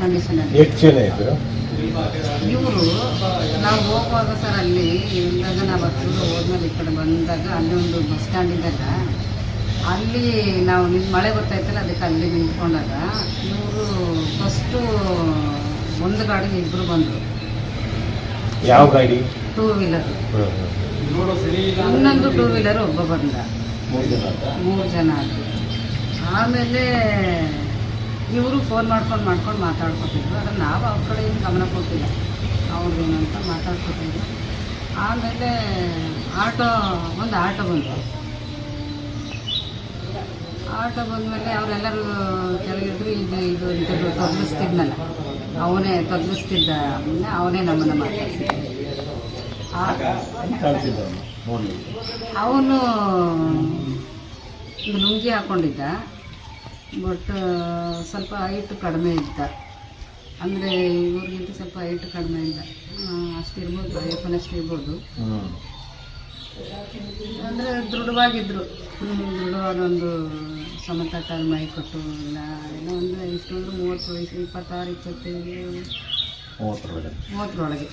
ಎಷ್ಟು ಜನ ಇದ್ರು ಇವರು ನಾವು ಹೋಗುವಾಗ ಸರ್ ಅಲ್ಲಿ ಇದ್ದಾಗ ನಾವು ಹತ್ತಿರ ಹೋದ್ಮೇಲೆ ಈ ಕಡೆ ಬಂದಾಗ ಅಲ್ಲಿ ಒಂದು ಬಸ್ ಸ್ಟ್ಯಾಂಡ್ ಇದ್ದಾಗ ಅಲ್ಲಿ ನಾವು ನಿಮ್ಮ ಮಳೆ ಗೊತ್ತಾಯ್ತಲ್ಲ ಅದಕ್ಕೆ ಅಲ್ಲಿ ನಿಂತ್ಕೊಂಡಾಗ ಇವರು ಫಸ್ಟು ಒಂದು ಗಾಡಿ ಇಬ್ಬರು ಬಂದರು. ಯಾವ ಗಾಡಿ? Two wheeler. ಇನ್ನೊಂದು ಟೂ ವೀಲರ್ ಒಬ್ಬ ಬಂದ. ಮೂರು ಜನ ಮೂರು ಜನ ಆದರು. ಆಮೇಲೆ ಇವರು ಫೋನ್ ಮಾಡ್ಕೊಂಡು ಮಾಡ್ಕೊಂಡು ಮಾತಾಡ್ಕೊತಿದ್ರು. ಅದನ್ನು ನಾವು ಅವ್ರ ಕಡೆ ಏನು ಗಮನ ಕೊಟ್ಟಿಲ್ಲ. ಏನಂತ ಮಾತಾಡ್ಕೊತಿದ್ರು. ಆಮೇಲೆ ಆಟೋ ಒಂದು ಆಟೋ ಬಂತು. ಆಟೋ ಬಂದಮೇಲೆ ಅವರೆಲ್ಲರೂ ಕೆಳಗಿದ್ರು ಇದು ಇದು ಅಂತ ತೊದಲಿಸ್ತಿದ್ನಲ್ಲ ಅವನೇ ತೊದಲಿಸ್ತಿದ್ದ ಅವನೇ ನಮ್ಮನ್ನು ಮಾತಾಡ್ತಿದ್ದ ಅವನು? ಲುಂಗಿ ಹಾಕ್ಕೊಂಡಿದ್ದ ಬಟ್ ಸ್ವಲ್ಪ ಹೈಟ್ ಕಡಿಮೆ ಇದ್ದ. ಅಂದರೆ ಇವ್ರಿಗಿಂತ ಸ್ವಲ್ಪ ಹೈಟ್ ಕಡಿಮೆ ಇದ್ದ. ಅಷ್ಟಿರ್ಬೋದು ಅಯ್ಯಪ್ಪನಷ್ಟು ಇರ್ಬೋದು. ಅಂದರೆ ದೃಢವಾಗಿದ್ದರು ದೃಢವಾದ ಒಂದು ಸಮತಟ್ಟಾಗಿ ಮೈ ಕೊಟ್ಟು ಇಲ್ಲ ಏನೋ ಒಂದು ಎಷ್ಟು ಅಂದ್ರೆ ಮೂವತ್ತು ವಯಸ್ಸು ಇಪ್ಪತ್ತಾರು ಇಪ್ಪತ್ತೈದು ಮೂವತ್ತರೊಳಗೆ. ಮೂವತ್ತರೊಳಗೆ.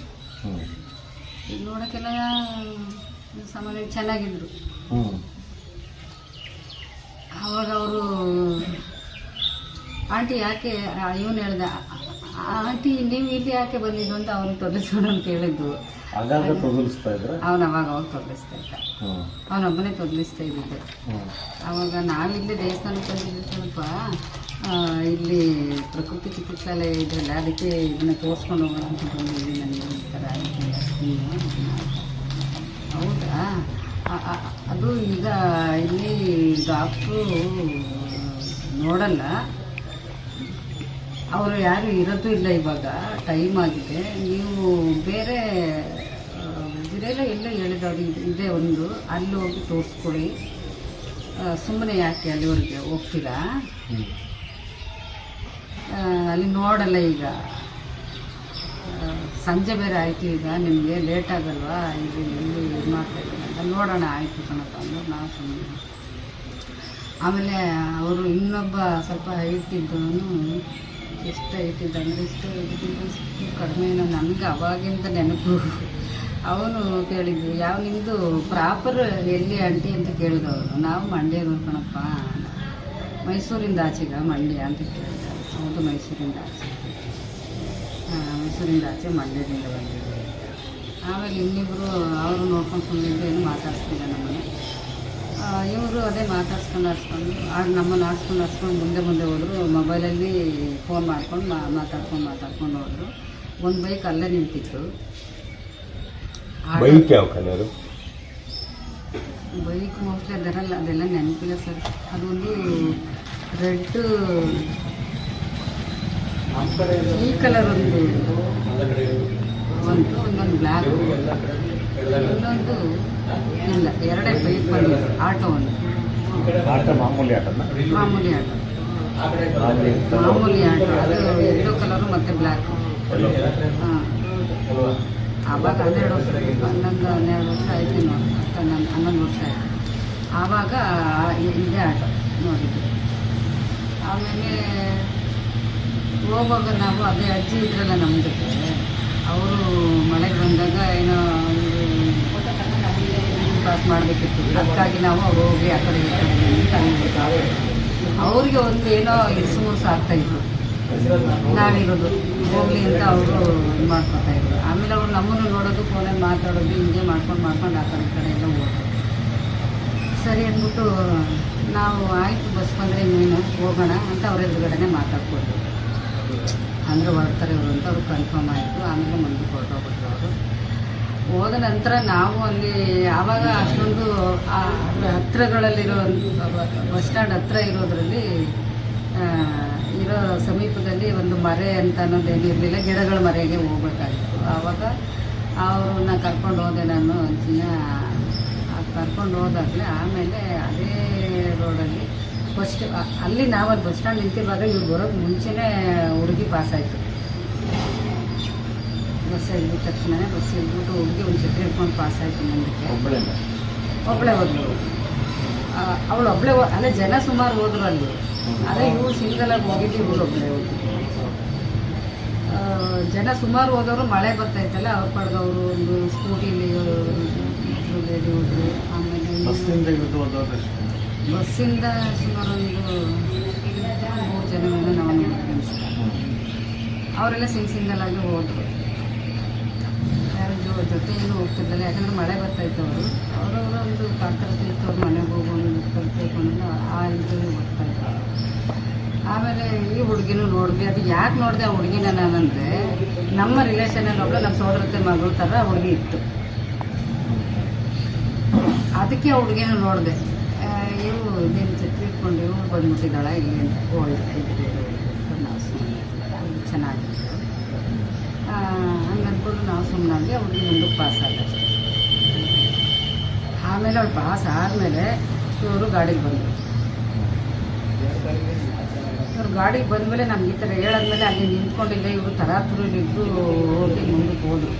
ಈಗ ನೋಡೋಕ್ಕೆಲ್ಲ ಸಾಮಾನ್ಯ ಚೆನ್ನಾಗಿದ್ದರು ಹ್ಮ್. ಆವಾಗ ಅವರು ಆಂಟಿ ಯಾಕೆ ಇವನು ಹೇಳ್ದ ಆಂಟಿ ನೀವು ಇಲ್ಲಿ ಯಾಕೆ ಬಂದಿದ್ದು ಅಂತ ಅವ್ನು ತೊದಲಿಸೋಣ ಅಂತ ಹೇಳಿದ್ದು. ಅವನು ಅವಾಗ ಅವಾಗ ತೊದಲಿಸ್ತಾ ಇದ್ದ. ಅವನೊಬ್ಬನೇ ತೊದಲಿಸ್ತಾ ಇದ್ದಿದ್ದೆ. ಅವಾಗ ನಾವಿಲ್ಲಿ ದೇವಸ್ಥಾನಕ್ಕೆ ಬಂದಿದ್ದು ಸ್ವಲ್ಪ ಇಲ್ಲಿ ಪ್ರಕೃತಿ ಚಿಕಿತ್ಸಾಲಯ ಇದ್ರಲ್ಲ ಅದಕ್ಕೆ ಇದನ್ನ ತೋರಿಸ್ಕೊಂಡು ಹೋಗೋಣ ಅಂತ ಬಂದಿದ್ವಿ ನನಗೆ ಒಂಥರ ಥರ ಹೌದಾ? ಅದು ಈಗ ಇಲ್ಲಿ ಡಾಕ್ಟ್ರು ನೋಡಲ್ಲ. ಅವರು ಯಾರು ಇರೋದು ಇಲ್ಲ ಇವಾಗ ಟೈಮ್ ಆಗಿದೆ. ನೀವು ಬೇರೆ ಇದೆಲ್ಲ ಎಲ್ಲ ಹೇಳಿದವ್ರು ಇದು ಒಂದು. ಅಲ್ಲಿ ಹೋಗಿ ತೋರಿಸ್ಕೊಳ್ಳಿ ಸುಮ್ಮನೆ ಯಾಕೆ ಅಲ್ಲಿವರೆಗೆ ಹೋಗ್ತೀರಾ? ಅಲ್ಲಿ ನೋಡಲ್ಲ ಈಗ. ಸಂಜೆ ಬೇರೆ ಆಯಿತು ಈಗ. ನಿಮಗೆ ಲೇಟ್ ಆಗಲ್ವಾ? ಇಲ್ಲಿ ಇಲ್ಲಿ ಇದು ಅಂತ ನೋಡೋಣ. ಆಯಿತು ಕಣಪ್ಪ ಅಂದರು ನಾವು ಸುಮ್ಮನೆ ಆಮೇಲೆ ಅವರು ಇನ್ನೊಬ್ಬ ಸ್ವಲ್ಪ ಹೈಟ್ ಇದ್ದವನು ಎಷ್ಟು ಐತಿ ಅಂದ್ರೆ ಇಷ್ಟು ಇದಕ್ಕಿಂತ ಕಡಿಮೆ ನನಗೆ ಅವಾಗಿಂದ ನೆನಪು. ಅವನು ಕೇಳಿದ್ವಿ ಯಾವ ನಿಮ್ಮದು ಪ್ರಾಪರ್ ಎಲ್ಲಿ ಆಂಟಿ ಅಂತ ಕೇಳಿದವರು ನಾವು ಮಂಡ್ಯ ಕಣಪ್ಪ. ಮೈಸೂರಿಂದ ಆಚೆಗ, ಮಂಡ್ಯ ಅಂತ ಕೇಳಿದ ಹೌದು, ಮೈಸೂರಿಂದ ಆಚೆ. ಮೈಸೂರಿಂದ ಆಚೆ, ಮಂಡ್ಯದಿಂದ ಬಂದಿದ್ದೆ ಆಮೇಲೆ ಇನ್ನಿಬ್ಬರು ಅವರು ನೋಡ್ಕೊಂಡು ಸುಮ್ಮನಿದ್ದು ಏನು ಮಾತಾಡ್ತಿಲ್ಲ ನಮ್ಮನ್ನು ಇವರು ಅದೇ ಮಾತಾಡ್ಸ್ಕೊಂಡು ಆಡ್ಸ್ಕೊಂಡು ಆಡ್ ನಮ್ಮನ್ನು ಆಡ್ಸ್ಕೊಂಡು ಆಡ್ಸ್ಕೊಂಡು ಮುಂದೆ ಮುಂದೆ ಹೋದರು. ಮೊಬೈಲಲ್ಲಿ ಫೋನ್ ಮಾಡ್ಕೊಂಡು ಮಾ ಮಾತಾಡ್ಕೊಂಡು ಮಾತಾಡ್ಕೊಂಡು ಹೋದರು. ಒಂದು ಬೈಕ್ ಅಲ್ಲೇ ನಿಂತಿತ್ತು. ಬೈಕ್ ಯಾವ ಕಲರು ಬೈಕ್ ಮೋಸ್ಟ್ಲಿ ಅದರಲ್ಲ ಅದೆಲ್ಲ ನೆನಪಿಲ್ಲ ಸರ್ ಅದೊಂದು ರೆಡ್ ಈ ಕಲರ್ ಒಂದು. ಒಂದು ಒಂದೊಂದು ಬ್ಲ್ಯಾಕ್ ಇನ್ನೊಂದು ಇಲ್ಲ ಎರಡೇ ಬೈಕ್ ಬಂದಿದೆ ಆಟೋ ಒಂದು. ಆಟ ಮಾಮೂಲಿ ಆಟನ ಮಾಮೂಲಿ ಆಟೋ. ಮಾಮೂಲಿ ಆಟೋ. ಅದು ಯೆಲ್ಲೋ ಕಲರು ಮತ್ತು ಬ್ಲ್ಯಾಕ್. ಹಾಂ. ಆವಾಗ ಹನ್ನೆರಡು ವರ್ಷ ಹನ್ನೊಂದು ಹನ್ನೆರಡು ವರ್ಷ ಆಯ್ತು ನೋಡಿ. ಹನ್ನೊಂದು ಹನ್ನೊಂದು ವರ್ಷ ಆಯಿತು. ಆವಾಗ ಇದೇ ಆಟ ನೋಡಿದ್ದು. ಆಮೇಲೆ ಹೋಗುವಾಗ ನಾವು ಅದೇ ಅಜ್ಜಿ ಇದ್ರಲ್ಲ ನಮ್ಮ ಜೊತೆ. ಅವರು ಮಳೆಗೆ ಬಂದಾಗ ಏನೋ ಪಾಸ್ ಮಾಡಬೇಕಿತ್ತು. ಅದಕ್ಕಾಗಿ ನಾವು ಹೋಗಿ ಆ ಕಡೆ ಅಂದ್ಬಿಟ್ಟು ಅವ್ರಿಗೆ ಒಂದು ಏನೋ ಇರಿಸು ಮುರುಸು ಆಗ್ತಾಯಿತ್ತು ನಾವಿರೋದು. ಹೋಗ್ಲಿ ಅಂತ ಅವರು ಇದು ಮಾಡ್ಕೊತಾ ಇದ್ರು. ಆಮೇಲೆ ಅವರು ನಮ್ಮನ್ನು ನೋಡೋದು ಫೋನಲ್ಲಿ ಮಾತಾಡೋದು, ಹಿಂಗೆ ಮಾಡ್ಕೊಂಡು ಮಾಡ್ಕೊಂಡು ಆ ಕಡೆ ಈ ಕಡೆ ಎಲ್ಲ ಹೋಗೋದು ಸರಿ ಅಂದ್ಬಿಟ್ಟು ನಾವು ಆಯಿತು ಬಸ್ ಬಂದರೆ ಇನ್ನೇನು, ಹೋಗೋಣ ಅಂತ ಅವ್ರ ಎದುರುಗಡೆನೆ ಮಾತಾಡ್ಕೊಡ್ರು. ಅಂದರೆ ಹೊರಡ್ತಾರೆ ಇವರು ಅಂತ ಅವ್ರು ಕನ್ಫರ್ಮ್ ಆಯಿತು. ಆಮೇಲೆ ಮುಂದೆ ಹೊರಟೋಗ್ಬಿಟ್ರು ಅವರು. ಹೋದ ನಂತರ ನಾವು ಅಲ್ಲಿ ಆವಾಗ ಅಷ್ಟೊಂದು ಹತ್ತಿರಗಳಲ್ಲಿರೋ ಬಸ್ ಸ್ಟ್ಯಾಂಡ್ ಹತ್ರ ಇರೋದ್ರಲ್ಲಿ ಇರೋ ಸಮೀಪದಲ್ಲಿ ಒಂದು ಮರೆ ಅಂತ ಅನ್ನೋದೇನು ಇರಲಿಲ್ಲ. ಗಿಡಗಳ ಮರೆಗೆ ಹೋಗ್ಬೇಕಾಗಿತ್ತು. ಆವಾಗ ಅವ್ರನ್ನ ಕರ್ಕೊಂಡು ಹೋದೆ ನಾನು. ಅಜ್ಜಿನ ಕರ್ಕೊಂಡು ಹೋದಾಗಲೇ ಆಮೇಲೆ ಅದೇ ರೋಡಲ್ಲಿ ಫಸ್ಟ್ ಅಲ್ಲಿ ನಾವಲ್ಲಿ ಬಸ್ ಸ್ಟ್ಯಾಂಡ್ ನಿಂತಿರುವಾಗ ಇವ್ರು ಬರೋಕ್ಕೆ ಮುಂಚೆನೇ ಹುಡುಗಿ ಪಾಸ್ ಬಸ್ ಇಳಿದ ತಕ್ಷಣನೇ ಬಸ್ ಇಳಿದ್ಬಿಟ್ಟು ಹೋಗಿ ಒಂದು ಚಕ್ರ ಹಿಡ್ಕೊಂಡು ಪಾಸ್ ಆಯಿತು ಮುಂದಕ್ಕೆ. ಒಬ್ಬಳೆ ಒಬ್ಬಳೇ ಹೋದ್ಲು. ಅವಳು ಒಬ್ಬಳೇ ಅಲ್ಲೇ ಜನ ಸುಮಾರು ಹೋದ್ರು ಅಲ್ಲಿ. ಅದೇ ಇವ್ರು ಆಗಿ ಹೋಗಿದ್ದು ಇವ್ರು ಒಬ್ಬಳೇ ಹೋಗಿ ಜನ ಸುಮಾರು ಹೋದವರು ಮಳೆ ಬರ್ತಾಯಿತ್ತಲ್ಲ ಅವ್ರ ಪಡೆದವರು ಒಂದು ಸ್ಕೂಟಿಲಿ ಹೋದ್ರು. ಆಮೇಲೆ ಬಸ್ಸಿಂದ ಸುಮಾರು ಒಂದು ಮೂರು ಜನ ನಾವು. ಅವರೆಲ್ಲ ಸಿಂಗ್ ಸಿಂಗಲಾಗಿ ಹೋದ್ರು. ಯಾರು ಹೋಗ್ತಿದ್ದಾರೆ ಯಾಕಂದ್ರೆ ಮಳೆ ಬರ್ತಾ ಇತ್ತು ಅವರು ಅವರವರ ಒಂದು ಕಾತರತೆ ಇತ್ತು ಅವ್ರ ಮನೆಗೆ ಹೋಗೋದು ಕಲ್ತ್ಕೊಂಡು ಆ ಇದರಲ್ಲಿ ಹೋಗ್ತಾ ಇದ್ರು ಆಮೇಲೆ ಈ ಹುಡುಗಿನೂ ನೋಡಿದ್ವಿ ಅದು ಯಾಕೆ ನೋಡಿದೆ ಆ ಹುಡುಗಿನ ನಾನಂದರೆ, ನಮ್ಮ ರಿಲೇಷನಲ್ಲಿ ಒಬ್ಬಳು ನಮ್ಮ ಸೋದರತೆ ಮಗಳು ಥರ ಹುಡುಗಿ ಇತ್ತು. ಅದಕ್ಕೆ ಆ ಹುಡುಗಿನ ನೋಡಿದೆ. ಇವು ಇದೇನು ಛತ್ರಿ ಇಟ್ಕೊಂಡು ಇವು ಬಂದ್ಬಿಟ್ಟಿದ್ದಾಳ ಇಲ್ಲಿ ಅಂತ ಒಳ್ಳೆ ಚೆನ್ನಾಗಿತ್ತು. ನಾವು ಸುಮ್ಮನಾಗಿ ಅವ್ರಿಗೆ ಮುಂದಕ್ಕೆ ಪಾಸ್ ಆದ ಆಮೇಲೆ ಅವ್ಳು ಪಾಸ್ ಆದಮೇಲೆ ಇವರು ಗಾಡಿಗೆ ಬಂದರು. ಇವ್ರು ಗಾಡಿಗೆ ಬಂದಮೇಲೆ ನಮ್ಗೆ ಈ ಥರ ಹೇಳಾದ್ಮೇಲೆ ಅಲ್ಲಿ ನಿಂತ್ಕೊಂಡಿಲ್ಲ, ಇವರು ತರಾತುರಿಲಿದ್ದು ಹೋಗಿ ಮುಂದಕ್ಕೆ ಹೋದರು.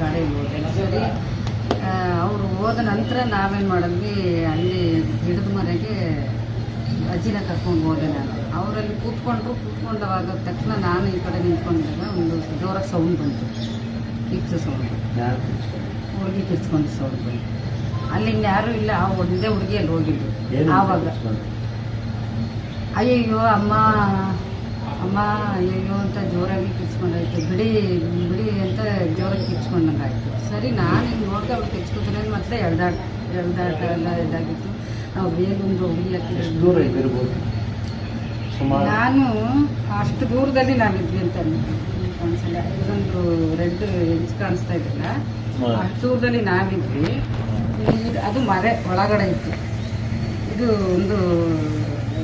ಗಾಡಿಗೆ ಹೋದ್ರು. ಸರಿ ಅವರು ಹೋದ ನಂತರ ನಾವೇನು ಮಾಡಿದ್ವಿ, ಅಲ್ಲಿ ಗಿಡದ ಮನೆಗೆ ಅಜ್ಜಿನ ಕರ್ಕೊಂಡು ಹೋದೆ ನಾನು. ಅವರಲ್ಲಿ ಕೂತ್ಕೊಂಡ್ರು ಕೂತ್ಕೊಂಡವಾಗ ತಕ್ಷಣ ನಾನು ಈ ಕಡೆ ನಿಂತ್ಕೊಂಡಿದ್ದಾಗ ಒಂದು ಜೋರಾಗಿ ಸೌಂಡ್ ಬಂತು. ಕಿಚ್ಚು ಸೌಂಡ್? ಹುಡುಗಿ ಕಿರ್ಚ್ಕೊಂಡು ಸೌಂಡ್ ಬಂತು ಅಲ್ಲಿ ಯಾರೂ ಇಲ್ಲ ಆ ಒಂದೇ ಹುಡುಗಿ ಅಲ್ಲಿ ಹೋಗಿದ್ದು ಆವಾಗ. ಅಯ್ಯಯ್ಯೋ ಅಮ್ಮ ಅಮ್ಮ ಅಯ್ಯಯ್ಯೋ ಅಂತ ಜೋರಾಗಿ ಕಿಚ್ಕೊಂಡೈತೆ ಬಿಡಿ ಬಿಡಿ ಅಂತ ಜೋರಾಗಿ ಕಿರ್ಚ್ಕೊಂಡಂಗಾಯ್ತು ಸರಿ ನಾನು ಹಿಂಗೆ ನೋಡಿದೆ ಅವ್ರು ಕಿಚ್ಕೊತಾನೆ ಮತ್ತೆ ಎಳ್ದಾಟ ಎಳ್ದಾಟ ಎಲ್ಲ ಇದಾಗಿತ್ತು. ನಾವು ಬೇಗೊಂದು ಎಷ್ಟು ದೂರ ಹುಡುಗಿ ನಾನು ಅಷ್ಟು ದೂರದಲ್ಲಿ ನಾವಿದ್ವಿ ಅಂತ ಇದೊಂದು ರೆಡ್ ಹೆಂಚ್ ಕಾಣಿಸ್ತಾ ಇದ್ದಿಲ್ಲ ಆ ಅಷ್ಟು ದೂರದಲ್ಲಿ ನಾವಿದ್ವಿ ಅದು ಮರೆ ಒಳಗಡೆ ಇತ್ತು. ಇದು ಒಂದು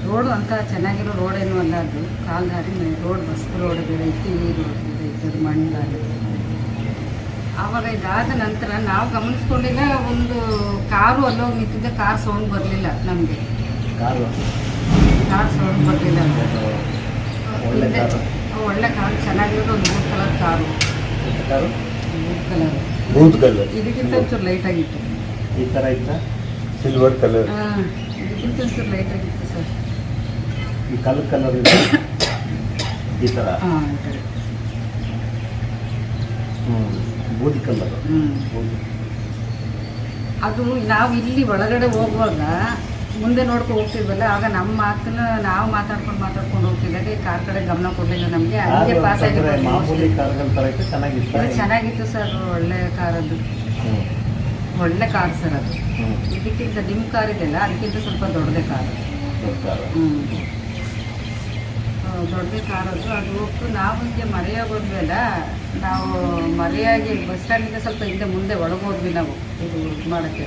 ರೋಡು ಅಂತ ಚೆನ್ನಾಗಿರೋ ರೋಡ್ ಏನು ಅಲ್ಲ ಅದು. ಕಾಲ್ದಾರಿ ರೋಡ್ ಬಸ್ ರೋಡ್ ಬೇರೆ ಇತ್ತು ಈ ರೋಡ್ ಬೇರೆ ಇತ್ತು ಅದು ಮಣ್ಣು ದಾರಿ ಆವಾಗ ಇದಾದ ನಂತರ ನಾವು ಗಮನಿಸ್ಕೊಂಡಿಲ್ಲ ಒಂದು ಕಾರು ಅಲ್ಲೋಗಿ ನಿಂತಿದ್ದೆ ಕಾರ್ ಸೌಂಡ್ ಬರಲಿಲ್ಲ ನಮಗೆ. ಕಾರು? ಕಾರ್ ಸೌಂಡ್ ಬರಲಿಲ್ಲ. ಕಾರು. ಒಳ್ಳೆ ಕಾರು ಚೆನ್ನಾಗಿರೋದು ಒಂದು ಮೂರು colour car car colour booth colour ಇದಕ್ಕಿಂತ ಒಂಚೂರು ಲೈಟ್ ಆಗಿತ್ತು. ಈ ಥರ ಇತ್ತ? ಸಿಲ್ವರ್ ಕಲರ್ ಹಾಂ ಇದಕ್ಕಿಂತ ಒಂಚೂರು ಲೈಟ್ ಆಗಿತ್ತು ಸರ್ ಈ ಕಲರ್ ಕಲರ್ ಇದೆ. ಈ ಥರ ಹಾಂ ಹ್ಞೂ ಬೂದಿ ಕಲರ್ ಹ್ಞೂ ಅದು ನಾವು ಇಲ್ಲಿ ಒಳಗಡೆ ಹೋಗುವಾಗ ಮುಂದೆ ನೋಡ್ಕೊಂಡು ಹೋಗ್ತಿದ್ವಲ್ಲ ಆಗ ನಮ್ಮ ಮಾತನ್ನ ನಾವು ಮಾತಾಡ್ಕೊಂಡು ಮಾತಾಡ್ಕೊಂಡು ಹೋಗ್ತಿದ್ದಾಗ ಈ ಕಾರ್ ಕಡೆ ಗಮನ ಕೊಡಲಿಲ್ಲ ನಮಗೆ. ಅಲ್ಲಿಗೆ ಪಾಸ್ ಆಗಿರೋದು ಚೆನ್ನಾಗಿತ್ತು. ಸರ್ ಒಳ್ಳೆ ಕಾರ್ ಅದು. ಒಳ್ಳೆ ಕಾರ್ ಸರ್ ಅದು. ಇದಕ್ಕಿಂತ ನಿಮ್ಮ ಕಾರ್ ಇದೆಯಲ್ಲ ಅದಕ್ಕಿಂತ ಸ್ವಲ್ಪ ದೊಡ್ಡದೇ ಕಾರ್ ಹ್ಞೂ ದೊಡ್ಡದೇ ಕಾರ್ ಅದು. ಅದು ಹೋಗ್ತು. ನಾವು ಹಿಂಗೆ ಮರೆಯಾಗಿ ಹೋದ್ವಲ್ಲ ನಾವು ಮರೆಯಾಗಿ ಬಸ್ ಸ್ಟ್ಯಾಂಡಿಂದ ಸ್ವಲ್ಪ ಹಿಂದೆ ಮುಂದೆ ಒಳಗೆ ಹೋದ್ವಿ ನಾವು. ಇದು ಮಾಡೋಕ್ಕೆ.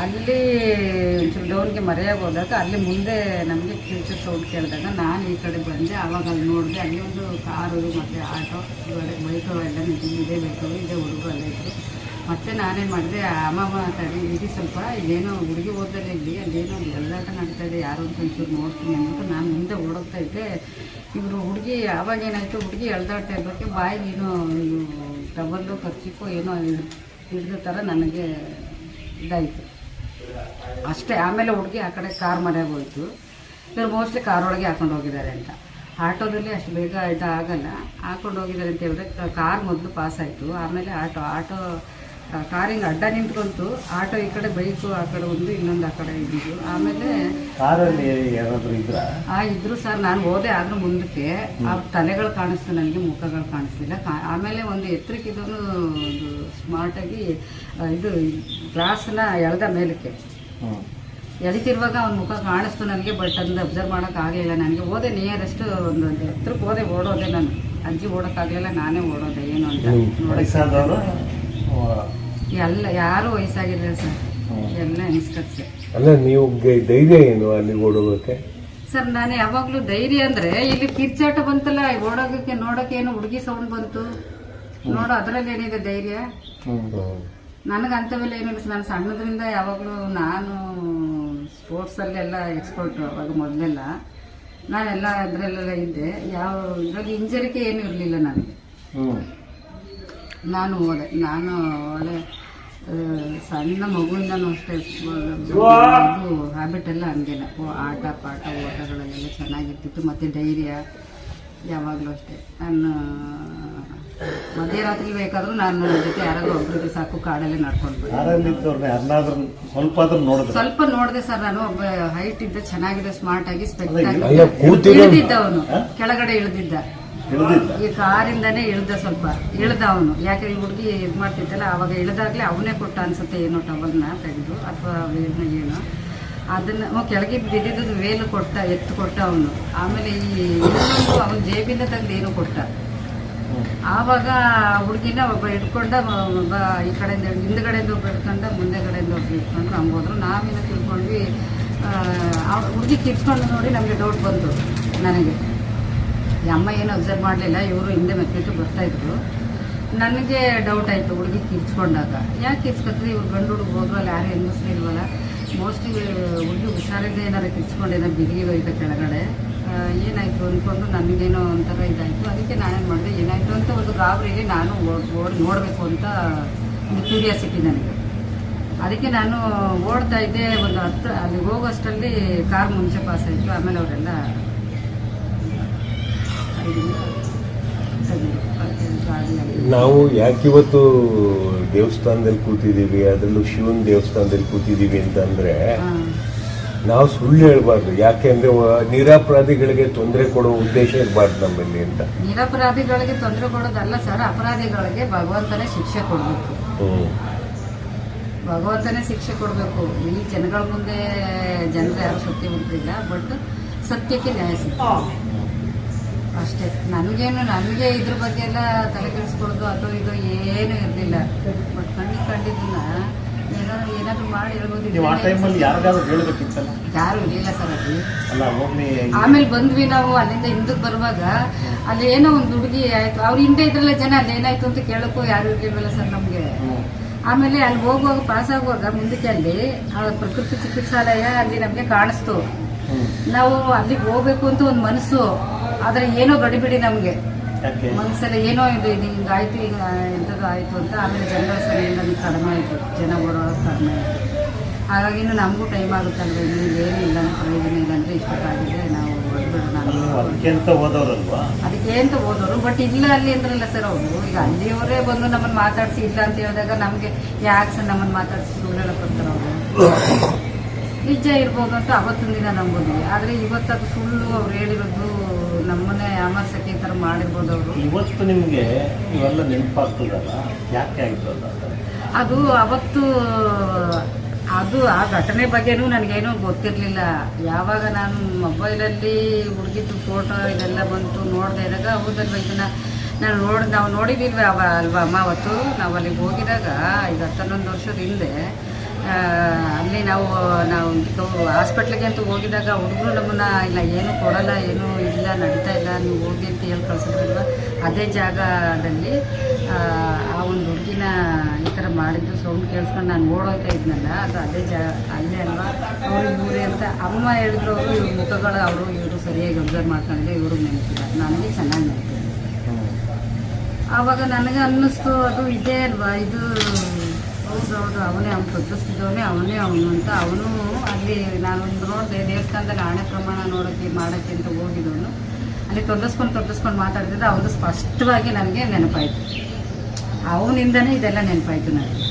ಅಲ್ಲಿ ಒಂಚೂರು ಡೌನ್ಗೆ ಮರೆಯಾಗಿ ಹೋದಾಗ ಅಲ್ಲಿ ಮುಂದೆ ನಮಗೆ ಫ್ಯೂಚರ್ ಸೌಂಡ್ ಕೇಳಿದಾಗ ನಾನು ಈ ಕಡೆ ಬಂದೆ ಆವಾಗ ಅಲ್ಲಿ ನೋಡಿದೆ, ಅಲ್ಲಿ ಒಂದು ಕಾರು ಮತ್ತು ಆಟೋ ಬೈಕು ಎಲ್ಲ ನಿಂತಿದ್ದು ಇದೇ ಇದೆ ಇದೇ ಹುಡುಗರು ಅಲ್ಲೇ ಇದ್ದರು ಮತ್ತು ನಾನೇನು ಮಾಡಿದೆ ಅಮ್ಮ ಮಾತಾಡಿ ಇಡಿ ಸ್ವಲ್ಪ ಇದೇನೋ ಹುಡುಗಿ ಓದಲ್ಲೇ ಇಲ್ಲಿ, ಅಲ್ಲೇನೋ ಎಲ್ಲಾಟ ನಡೀತಾ ಇದೆ ಯಾರು ಅಂತ ಒಂಚೂರು ನೋಡ್ತೀನಿ ಅಂದ್ಬಿಟ್ಟು ನಾನು ಮುಂದೆ ಓಡೋಗ್ತಾ ಇದ್ದೆ. ಇವರು ಹುಡುಗಿ ಆವಾಗ ಏನಾಯಿತು, ಹುಡುಗಿ ಎಳ್ದಾಡ್ತಾ ಇದ್ದಕ್ಕೆ ಬಾಯಿ ಏನೋ ಟವಲ್ಲು ಕರ್ಚಿಕ್ಕೋ ಏನೋ ಹಿಡಿದ ಥರ ನನಗೆ ಇದಾಯಿತು. ಅಷ್ಟೇ, ಆಮೇಲೆ ಹುಡುಗಿ ಆ ಕಡೆ ಕಾರ್ ಮನೆಗೆ ಹೋಯ್ತು. ಇವ್ರು ಮೋಸ್ಟ್ಲಿ ಕಾರ್ ಒಳಗೆ ಹಾಕೊಂಡು ಹೋಗಿದ್ದಾರೆ ಅಂತ. ಆಟೋದಲ್ಲಿ ಅಷ್ಟು ಬೇಗ ಇದಾಗಲ್ಲ, ಹಾಕೊಂಡು ಹೋಗಿದ್ದಾರೆ ಅಂತ ಹೇಳಿದ್ರೆ ಕಾರ್ ಮೊದಲು ಪಾಸ್ ಆಯಿತು. ಆಮೇಲೆ ಆಟೋ ಆಟೋ ಕಾರಿಂಗ್ ಅಡ್ಡ ನಿಂತ್ಕೊಂತು ಆಟೋ ಈ ಕಡೆ ಬೈಕು ಆ ಕಡೆ ಒಂದು ಇನ್ನೊಂದು ಆ ಕಡೆ ಇದ್ದಿದ್ದು. ಆಮೇಲೆ ಆ ಇದ್ರು ಸರ್ ನಾನು ಹೋದೆ ಆದ್ರೂ ಮುಂದಕ್ಕೆ. ಆ ತಲೆಗಳು ಕಾಣಿಸ್ತು ನನಗೆ ಮುಖಗಳು ಕಾಣಿಸ್ಲಿಲ್ಲ. ಆಮೇಲೆ ಒಂದು ಎತ್ತರಕ್ಕಿದನು ಒಂದು ಸ್ಮಾರ್ಟ್ ಸ್ಮಾರ್ಟಾಗಿ ಇದು ಗ್ಲಾಸ್ನ ಎಳೆದ ಮೇಲಕ್ಕೆ. ಎಳಿತಿರುವಾಗ ಅವ್ನ ಮುಖ ಕಾಣಿಸ್ತು ನನಗೆ ಬಟ್ ಅದನ್ನ ಅಬ್ಸರ್ವ್ ಮಾಡೋಕ್ಕಾಗಲಿಲ್ಲ ನನಗೆ. ಹೋದೆ ನಿಯರೆಸ್ಟ್ ಒಂದು ಎತ್ತರಕ್ಕೆ ಹೋದೆ ಓಡೋದೆ ನಾನು. ಅಜ್ಜಿ ಓಡೋಕ್ಕಾಗಲಿಲ್ಲ ನಾನೇ ಓಡೋದೆ ಏನು ಅಂತ ವಯಸ್ಸಾದವರು? ಎಲ್ಲ ಯಾರು ವಯಸ್ಸಾಗಿಲ್ಲ ಸರ್. ಎಲ್ಲ ಅಲ್ಲ ನೀವು ಗೆ- ಧೈರ್ಯ ಏನು ಅಲ್ಲಿ ಸರ್ ನಾನು ಯಾವಾಗಲೂ ಧೈರ್ಯ ಅಂದ್ರೆ ಇಲ್ಲಿ ಕಿರ್ಚಾಟ ಬಂತಲ್ಲ ಓಡೋಗಕ್ಕೆ ನೋಡಕ್ಕೆ ಏನು ಹುಡುಗಿ ಸೌಂಡ್ ಬಂತು? ನೋಡೋ ಅದ್ರಲ್ಲಿ ಏನಿದೆ ಧೈರ್ಯ? ಹ್ಞೂ ನನಗೆ ಅಂಥವೆಲ್ಲ ಏನಿಲ್ಲ ನಾನು ಸಣ್ಣದ್ರಿಂದ ಯಾವಾಗಲೂ ನಾನು ಸ್ಪೋರ್ಟ್ಸಲ್ಲೆಲ್ಲ ಎಕ್ಸ್ಪರ್ಟ್ ಅವಾಗ ಮೊದಲೆಲ್ಲ. ನಾನೆಲ್ಲ ಅದರಲ್ಲೆಲ್ಲ ಇದ್ದೆ. ಯಾವ ಇದ್ರಲ್ಲಿ ಇಂಜರಿಕೆ ಏನೂ ಇರಲಿಲ್ಲ ನನಗೆ. ನಾನು ಹೋದೆ ನಾನು ಒಳ್ಳೆ ಸಣ್ಣ ಮಗುವಿಂದನೂ ಅಷ್ಟೇ ಇದು ಹ್ಯಾಬಿಟ್ ಎಲ್ಲ ಹಂಗೆಲ್ಲ ಆಟ ಪಾಠ ಓಟಗಳಲ್ಲೆಲ್ಲ ಚೆನ್ನಾಗಿರ್ತಿತ್ತು ಮತ್ತು ಧೈರ್ಯ ಯಾವಾಗಲೂ ಅಷ್ಟೇ. ನಾನು ಮಧ್ಯರಾತ್ರಿ ಬೇಕಾದರೂ ನಾನು ನನ್ನ ಜೊತೆ ಯಾರಾದ್ರೂ ಒಬ್ಬರಿಗೆ ಸಾಕು ಕಾಡಲ್ಲೇ ನಡ್ಕೊಂಡು ಸ್ವಲ್ಪ ನೋಡಿದೆ ಸರ್ ನಾನು ಒಬ್ಬ ಹೈಟ್ ಇದ್ದ ಚೆನ್ನಾಗಿದೆ ಸ್ಮಾರ್ಟ್ ಆಗಿ ಸ್ಪೆಕ್ಟ್ ಅಲ್ಲ, ಇಳಿದಿದ್ದ ಅವನು? ಕೆಳಗಡೆ ಇಳಿದಿದ್ದ. ಈ ಕಾರಿಂದನೇ ಇಳ್ದ ಸ್ವಲ್ಪ. ಇಳ್ದ ಅವನು. ಯಾಕೆ ಈ ಹುಡುಗಿ ಇದು ಮಾಡ್ತಿದ್ದಲ್ಲ? ಅವಾಗ ಇಳ್ದಾಗಲೇ ಅವನೇ ಕೊಟ್ಟ ಅನ್ಸುತ್ತೆ ಏನೋ ಟವಲ್ನ ತೆಗೆದು ಅಥವಾ ವೇಲ್ನ ಏನೋ. ಅದನ್ನ ಕೆಳಗೆ ಬಿದ್ದಿದ್ದು ವೇಲು ಕೊಟ್ಟ, ಎತ್ತು ಕೊಟ್ಟ ಅವನು. ಆಮೇಲೆ ಈ ಅವನ ಜೇಬಿಂದ ತಂದು ಏನು ಕೊಟ್ಟ. ಆವಾಗ ಹುಡುಗಿನ ಒಬ್ಬ ಹಿಡ್ಕೊಂಡ, ಒಬ್ಬ ಈ ಕಡೆಯಿಂದ ಹಿಂದ್ಗಡೆಯಿಂದ ಒಬ್ಬ ಹಿಡ್ಕೊಂಡ ಮುಂದೆಗಡೆಯಿಂದ ಒಬ್ಬ ಇಟ್ಕೊಂಡು ನಮ್ಗೆ ಹೋದ್ರು. ನಾವಿನ್ನ ತಿಳ್ಕೊಂಡ್ವಿ ಹುಡುಗಿ ಕಿಟ್ಕೊಂಡು ನೋಡಿ ನಮಗೆ ಡೌಟ್ ಬಂತು ನನಗೆ. ಅಮ್ಮ ಏನು ಅಬ್ಸರ್ವ್ ಮಾಡಲಿಲ್ಲ, ಇವರು ಹಿಂದೆ ಮೆತ್ತಿಟ್ಟು ಬರ್ತಾ ಇದ್ರು. ನನಗೆ ಡೌಟ್ ಆಯಿತು, ಹುಡುಗಿ ಕಿರ್ಚ್ಕೊಂಡಾಗ. ಯಾಕೆ ಕಿರ್ಚ್ಕೊತೀವಿ ಇವ್ರು ಗಂಡು ಹುಡುಗ ಹೋದ್ರು, ಅಲ್ಲಿ ಯಾರು ಹೆಂಗಸ್ರು ಇಲ್ವಲ್ಲ. ಮೋಸ್ಟ್ಲಿ ಹುಡುಗಿ ಹುಷಾರಿದ್ದೆ ಏನಾರು ಕಿರ್ಚ್ಕೊಂಡೇನೋ ಬಿದಿಗೆ ಹೋಯ್ತು ಕೆಳಗಡೆ. ಏನಾಯಿತು ಅಂದ್ಕೊಂಡು ನನಗೇನೋ ಒಂಥರ ಇದಾಯಿತು. ಅದಕ್ಕೆ ನಾನೇನು ಮಾಡಿದೆ, ಏನಾಯಿತು ಅಂತ ಒಂದು ಗಾಬರಿಗೆ ನಾನು ಓಡಿ ನೋಡಬೇಕು ಅಂತ ಒಂದು ಕ್ಯೂರಿಯಾಸಿಟಿ ನನಗೆ. ಅದಕ್ಕೆ ನಾನು ಓಡ್ತಾ ಇದ್ದೆ, ಒಂದು ಹತ್ತು, ಅಲ್ಲಿಗೆ ಹೋಗೋಷ್ಟರಲ್ಲಿ ಕಾರ್ ಮುಂಚೆ ಪಾಸ್ ಆಯಿತು. ಆಮೇಲೆ ಅವರೆಲ್ಲ ನಾವು ಯಾಕಿವತ್ತು ದೇವಸ್ಥಾನದಲ್ಲಿ ಕೂತಿದ್ದೀವಿ ಅದರಲ್ಲೂ ಶಿವನ್ ದೇವಸ್ಥಾನದಲ್ಲಿ ಕೂತಿದ್ದೀವಿ ಅಂತಂದ್ರೆ ನಾವು ಸುಳ್ಳು ಹೇಳ್ಬಾರ್ದು. ಯಾಕೆಂದ್ರೆ ನಿರಪರಾಧಿಗಳಿಗೆ ತೊಂದರೆ ಕೊಡೋ ಉದ್ದೇಶ ಇರಬಾರ್ದು ನಮ್ಮಲ್ಲಿ ಅಂತ. ನಿರಪರಾಧಿಗಳಿಗೆ ತೊಂದರೆ ಕೊಡೋದಲ್ಲ ಸರ್ ಅಪರಾಧಿಗಳಿಗೆ ಭಗವಂತನೇ ಶಿಕ್ಷೆ ಕೊಡಬೇಕು. ಭಗವಂತನೇ ಶಿಕ್ಷೆ ಕೊಡಬೇಕು. ಈ ಜನಗಳ ಮುಂದೆ ಜನರು ಯಾರು ಸತ್ಯವಂತರಿಲ್ಲ ಬಟ್ ಸತ್ಯಕ್ಕೆ ನ್ಯಾಯ ಸಿಗ್ತದೆ. ಅಷ್ಟೇ. ನನಗೇನು ನನಗೆ ಇದ್ರ ಬಗ್ಗೆ ಎಲ್ಲ ತಲೆ ಕೆಡಿಸ್ಕೊಳ್ಳೋದು ಅದು ಇದು ಏನು ಇರಲಿಲ್ಲ. ಬಟ್ ಕಣ್ಣಿಗೆ ಕಂಡಿದ್ದನ್ನ ಏನೋ ಏನಾದ್ರು ಮಾಡಿ ನೀವು ಆ ಟೈಮಲ್ಲಿ ಯಾರಿಗಾದ್ರೂ ಹೇಳ್ಬೇಕಿತ್ತಲ್ಲ ಯಾರು ಇರಲಿಲ್ಲ ಸರ್ ಅಲ್ಲಿ. ಆಮೇಲೆ ಬಂದ್ವಿ ನಾವು ಅಲ್ಲಿಂದ ಹಿಂದಕ್ಕೆ ಬರುವಾಗ. ಅಲ್ಲಿ ಏನೋ ಒಂದು ಹುಡುಗಿ ಆಯ್ತು. ಅವ್ರ ಹಿಂದೆ ಇದ್ರಲ್ಲ ಜನ ಅಲ್ಲಿ ಏನಾಯ್ತು ಅಂತ ಕೇಳಕ್ಕೂ ಯಾರು ಇರ್ಲಿಲ್ವಲ್ಲ ಸರ್ ನಮ್ಗೆ. ಆಮೇಲೆ ಅಲ್ಲಿ ಹೋಗುವಾಗ ಪಾಸ್ ಆಗುವಾಗ ಮುಂದಕ್ಕೆ ಅಲ್ಲಿ ಆ ಪ್ರಕೃತಿ ಚಿಕಿತ್ಸಾಲಯ ಅಲ್ಲಿ ನಮ್ಗೆ ಕಾಣಿಸ್ತು. ನಾವು ಅಲ್ಲಿಗೆ ಹೋಗ್ಬೇಕು ಅಂತ ಒಂದು ಮನಸ್ಸು. ಆದ್ರೆ ಏನೋ ಗಡಿಬಿಡಿ ನಮ್ಗೆ. ಮನಸ್ಸೆಲ್ಲ ಏನೋ ಇದು ಇದು ಹಿಂಗಾಯ್ತು ಈಗ ಎಂಥದ್ದು ಆಯ್ತು ಅಂತ ಆಮೇಲೆ ಜನಗಳ ಸರಿಯಿಂದ ನಮ್ಗೆ ಕಡಿಮೆ ಆಯ್ತು. ಜನ ಓಡೋದು ಕಡಿಮೆ ಆಯ್ತು. ಹಾಗಾಗಿ ಇನ್ನು ನಮಗೂ ಟೈಮ್ ಆಗುತ್ತಲ್ಲ ಏನು ಏನಿಲ್ಲ ಪ್ರಯೋಜನ ಇಲ್ಲ ಅಂದ್ರೆ ಇಷ್ಟಕ್ಕಾಗಿದೆ ನಾವು. ಅದಕ್ಕೆ ಅಂತ ಓದೋರು ಅದಕ್ಕೆ ಅಂತ ಹೋದವರು ಬಟ್ ಇಲ್ಲ ಅಲ್ಲಿ ಅಂದ್ರಲ್ಲ ಸರ್ ಅವರು. ಈಗ ಅಲ್ಲಿಯವರೇ ಬಂದು ನಮ್ಮನ್ನ ಮಾತಾಡಿಸಿ ಇಲ್ಲ ಅಂತ ಹೇಳಿದಾಗ ನಮ್ಗೆ ಯಾಕೆ ಸರ್ ನಮ್ಮನ್ನ ಮಾತಾಡಿಸಿ ಸುಳ್ಳೆಲ್ಲ ಬರ್ತಾರೆ ಅವರು? ನಿಜ ಇರ್ಬೋದು ಅಂತ ಅವತ್ತೊಂದಿನ ನಂಬೋದ್ವಿ ಆದ್ರೆ ಇವತ್ತು ಅದು ಸುಳ್ಳು ಅವ್ರು ಹೇಳಿರೋದು ನಮ್ಮನ್ನೇ ಯಾಮರ್ಸಕ್ಕೆ ಈ ಥರ ಮಾಡಿರ್ಬೋದು ಅವರು. ಇವತ್ತು ನಿಮ್ಗೆ ಇವೆಲ್ಲ ನೆನಪಾಗ್ತದಲ್ಲ? ಯಾಕೆ ಆಯ್ತು ಅಂತ ಅದು ಅವತ್ತು ಅದು ಆ ಘಟನೆ ಬಗ್ಗೆನೂ ನನಗೇನೂ ಗೊತ್ತಿರಲಿಲ್ಲ. ಯಾವಾಗ ನಾನು ಮೊಬೈಲಲ್ಲಿ ಹುಡುಗಿದ್ದು ಫೋಟೋ ಇದೆಲ್ಲ ಬಂತು ನೋಡ್ದೆ ಇದಾಗ ಹೌದಲ್ವ ಇದನ್ನ ನಾನು ನೋಡಿ ನಾವು ನೋಡಿದ್ದೀವಿ ಅವ ಅಲ್ವಾ ಅಮ್ಮ ಅವತ್ತು? ನಾವು ಅಲ್ಲಿಗೆ ಹೋಗಿದಾಗ ಈಗ ಹತ್ತನ್ನೊಂದು ವರ್ಷದ ಹಿಂದೆ ಅಲ್ಲಿ ನಾವು ನಾವು ಹಾಸ್ಪಿಟ್ಲಿಗೆ ಅಂತೂ ಹೋಗಿದಾಗ ಹುಡುಗರು ನಮ್ಮನ್ನ ಇಲ್ಲ ಏನು ಕೊಡಲ್ಲ ಏನು ಇಲ್ಲ ನಡೀತಾ ಇಲ್ಲ ನೀವು ಹೋಗಿ ಅಂತ ಹೇಳಿ ಕಳ್ಸಿದ್ರಲ್ವ? ಅದೇ ಜಾಗದಲ್ಲಿ ಆ, ಒಂದು ಹುಡುಗಿನ ಈ ಥರ ಮಾಡಿದ್ದು ಸೌಂಡ್ ಕೇಳಿಸ್ಕೊಂಡು ನಾನು ಓಡೋಗ್ತಾ ಇದ್ನಲ್ಲ ಅದು ಅದೇ ಜಾ ಅಲ್ಲೇ ಅಲ್ವಾ? ಅವರು ಇವರೇ ಅಂತ ಅಮ್ಮ ಹೇಳಿದ್ರು ಅವರು ಇವ್ರ ಮುಖಗಳು ಅವರು ಇವರು ಸರಿಯಾಗಿ ಅಬ್ಸರ್ವ್ ಮಾಡ್ಕೊಂಡಿಲ್ಲ ಇವರು ನೆನಪಿಲ್ಲ. ನನಗೆ ಚೆನ್ನಾಗಿ ನೆನಪಿಲ್ಲ ಆವಾಗ ನನಗೆ ಅನ್ನಿಸ್ತು ಅದು ಇದೇ ಅಲ್ವಾ? ಇದು ಹೌದು ಹೌದು ಅವನೇ ಅವ್ನು ಕಟ್ಟಿಸ್ತಿದ್ದವನೇ ಅವನೇ ಅವನು ಅಂತ ಅವನು ಅಲ್ಲಿ ನಾನೊಂದು ನೋಡಿದೆ ದೇವಸ್ಥಾನದಲ್ಲಿ ಆಣೆ ಪ್ರಮಾಣ ನೋಡೋಕ್ಕೆ ಮಾಡೋಕ್ಕೆ ಅಂತ ಹೋಗಿದ್ದವನು ಅಲ್ಲಿ ತೊಡಸ್ಕೊಂಡು ತೊಡಸ್ಕೊಂಡು ಮಾತಾಡ್ತಿದ್ದೆ ಅವನು ಸ್ಪಷ್ಟವಾಗಿ ನನಗೆ ನೆನಪಾಯಿತು. ಅವನಿಂದನೇ ಇದೆಲ್ಲ ನೆನಪಾಯಿತು ನನಗೆ.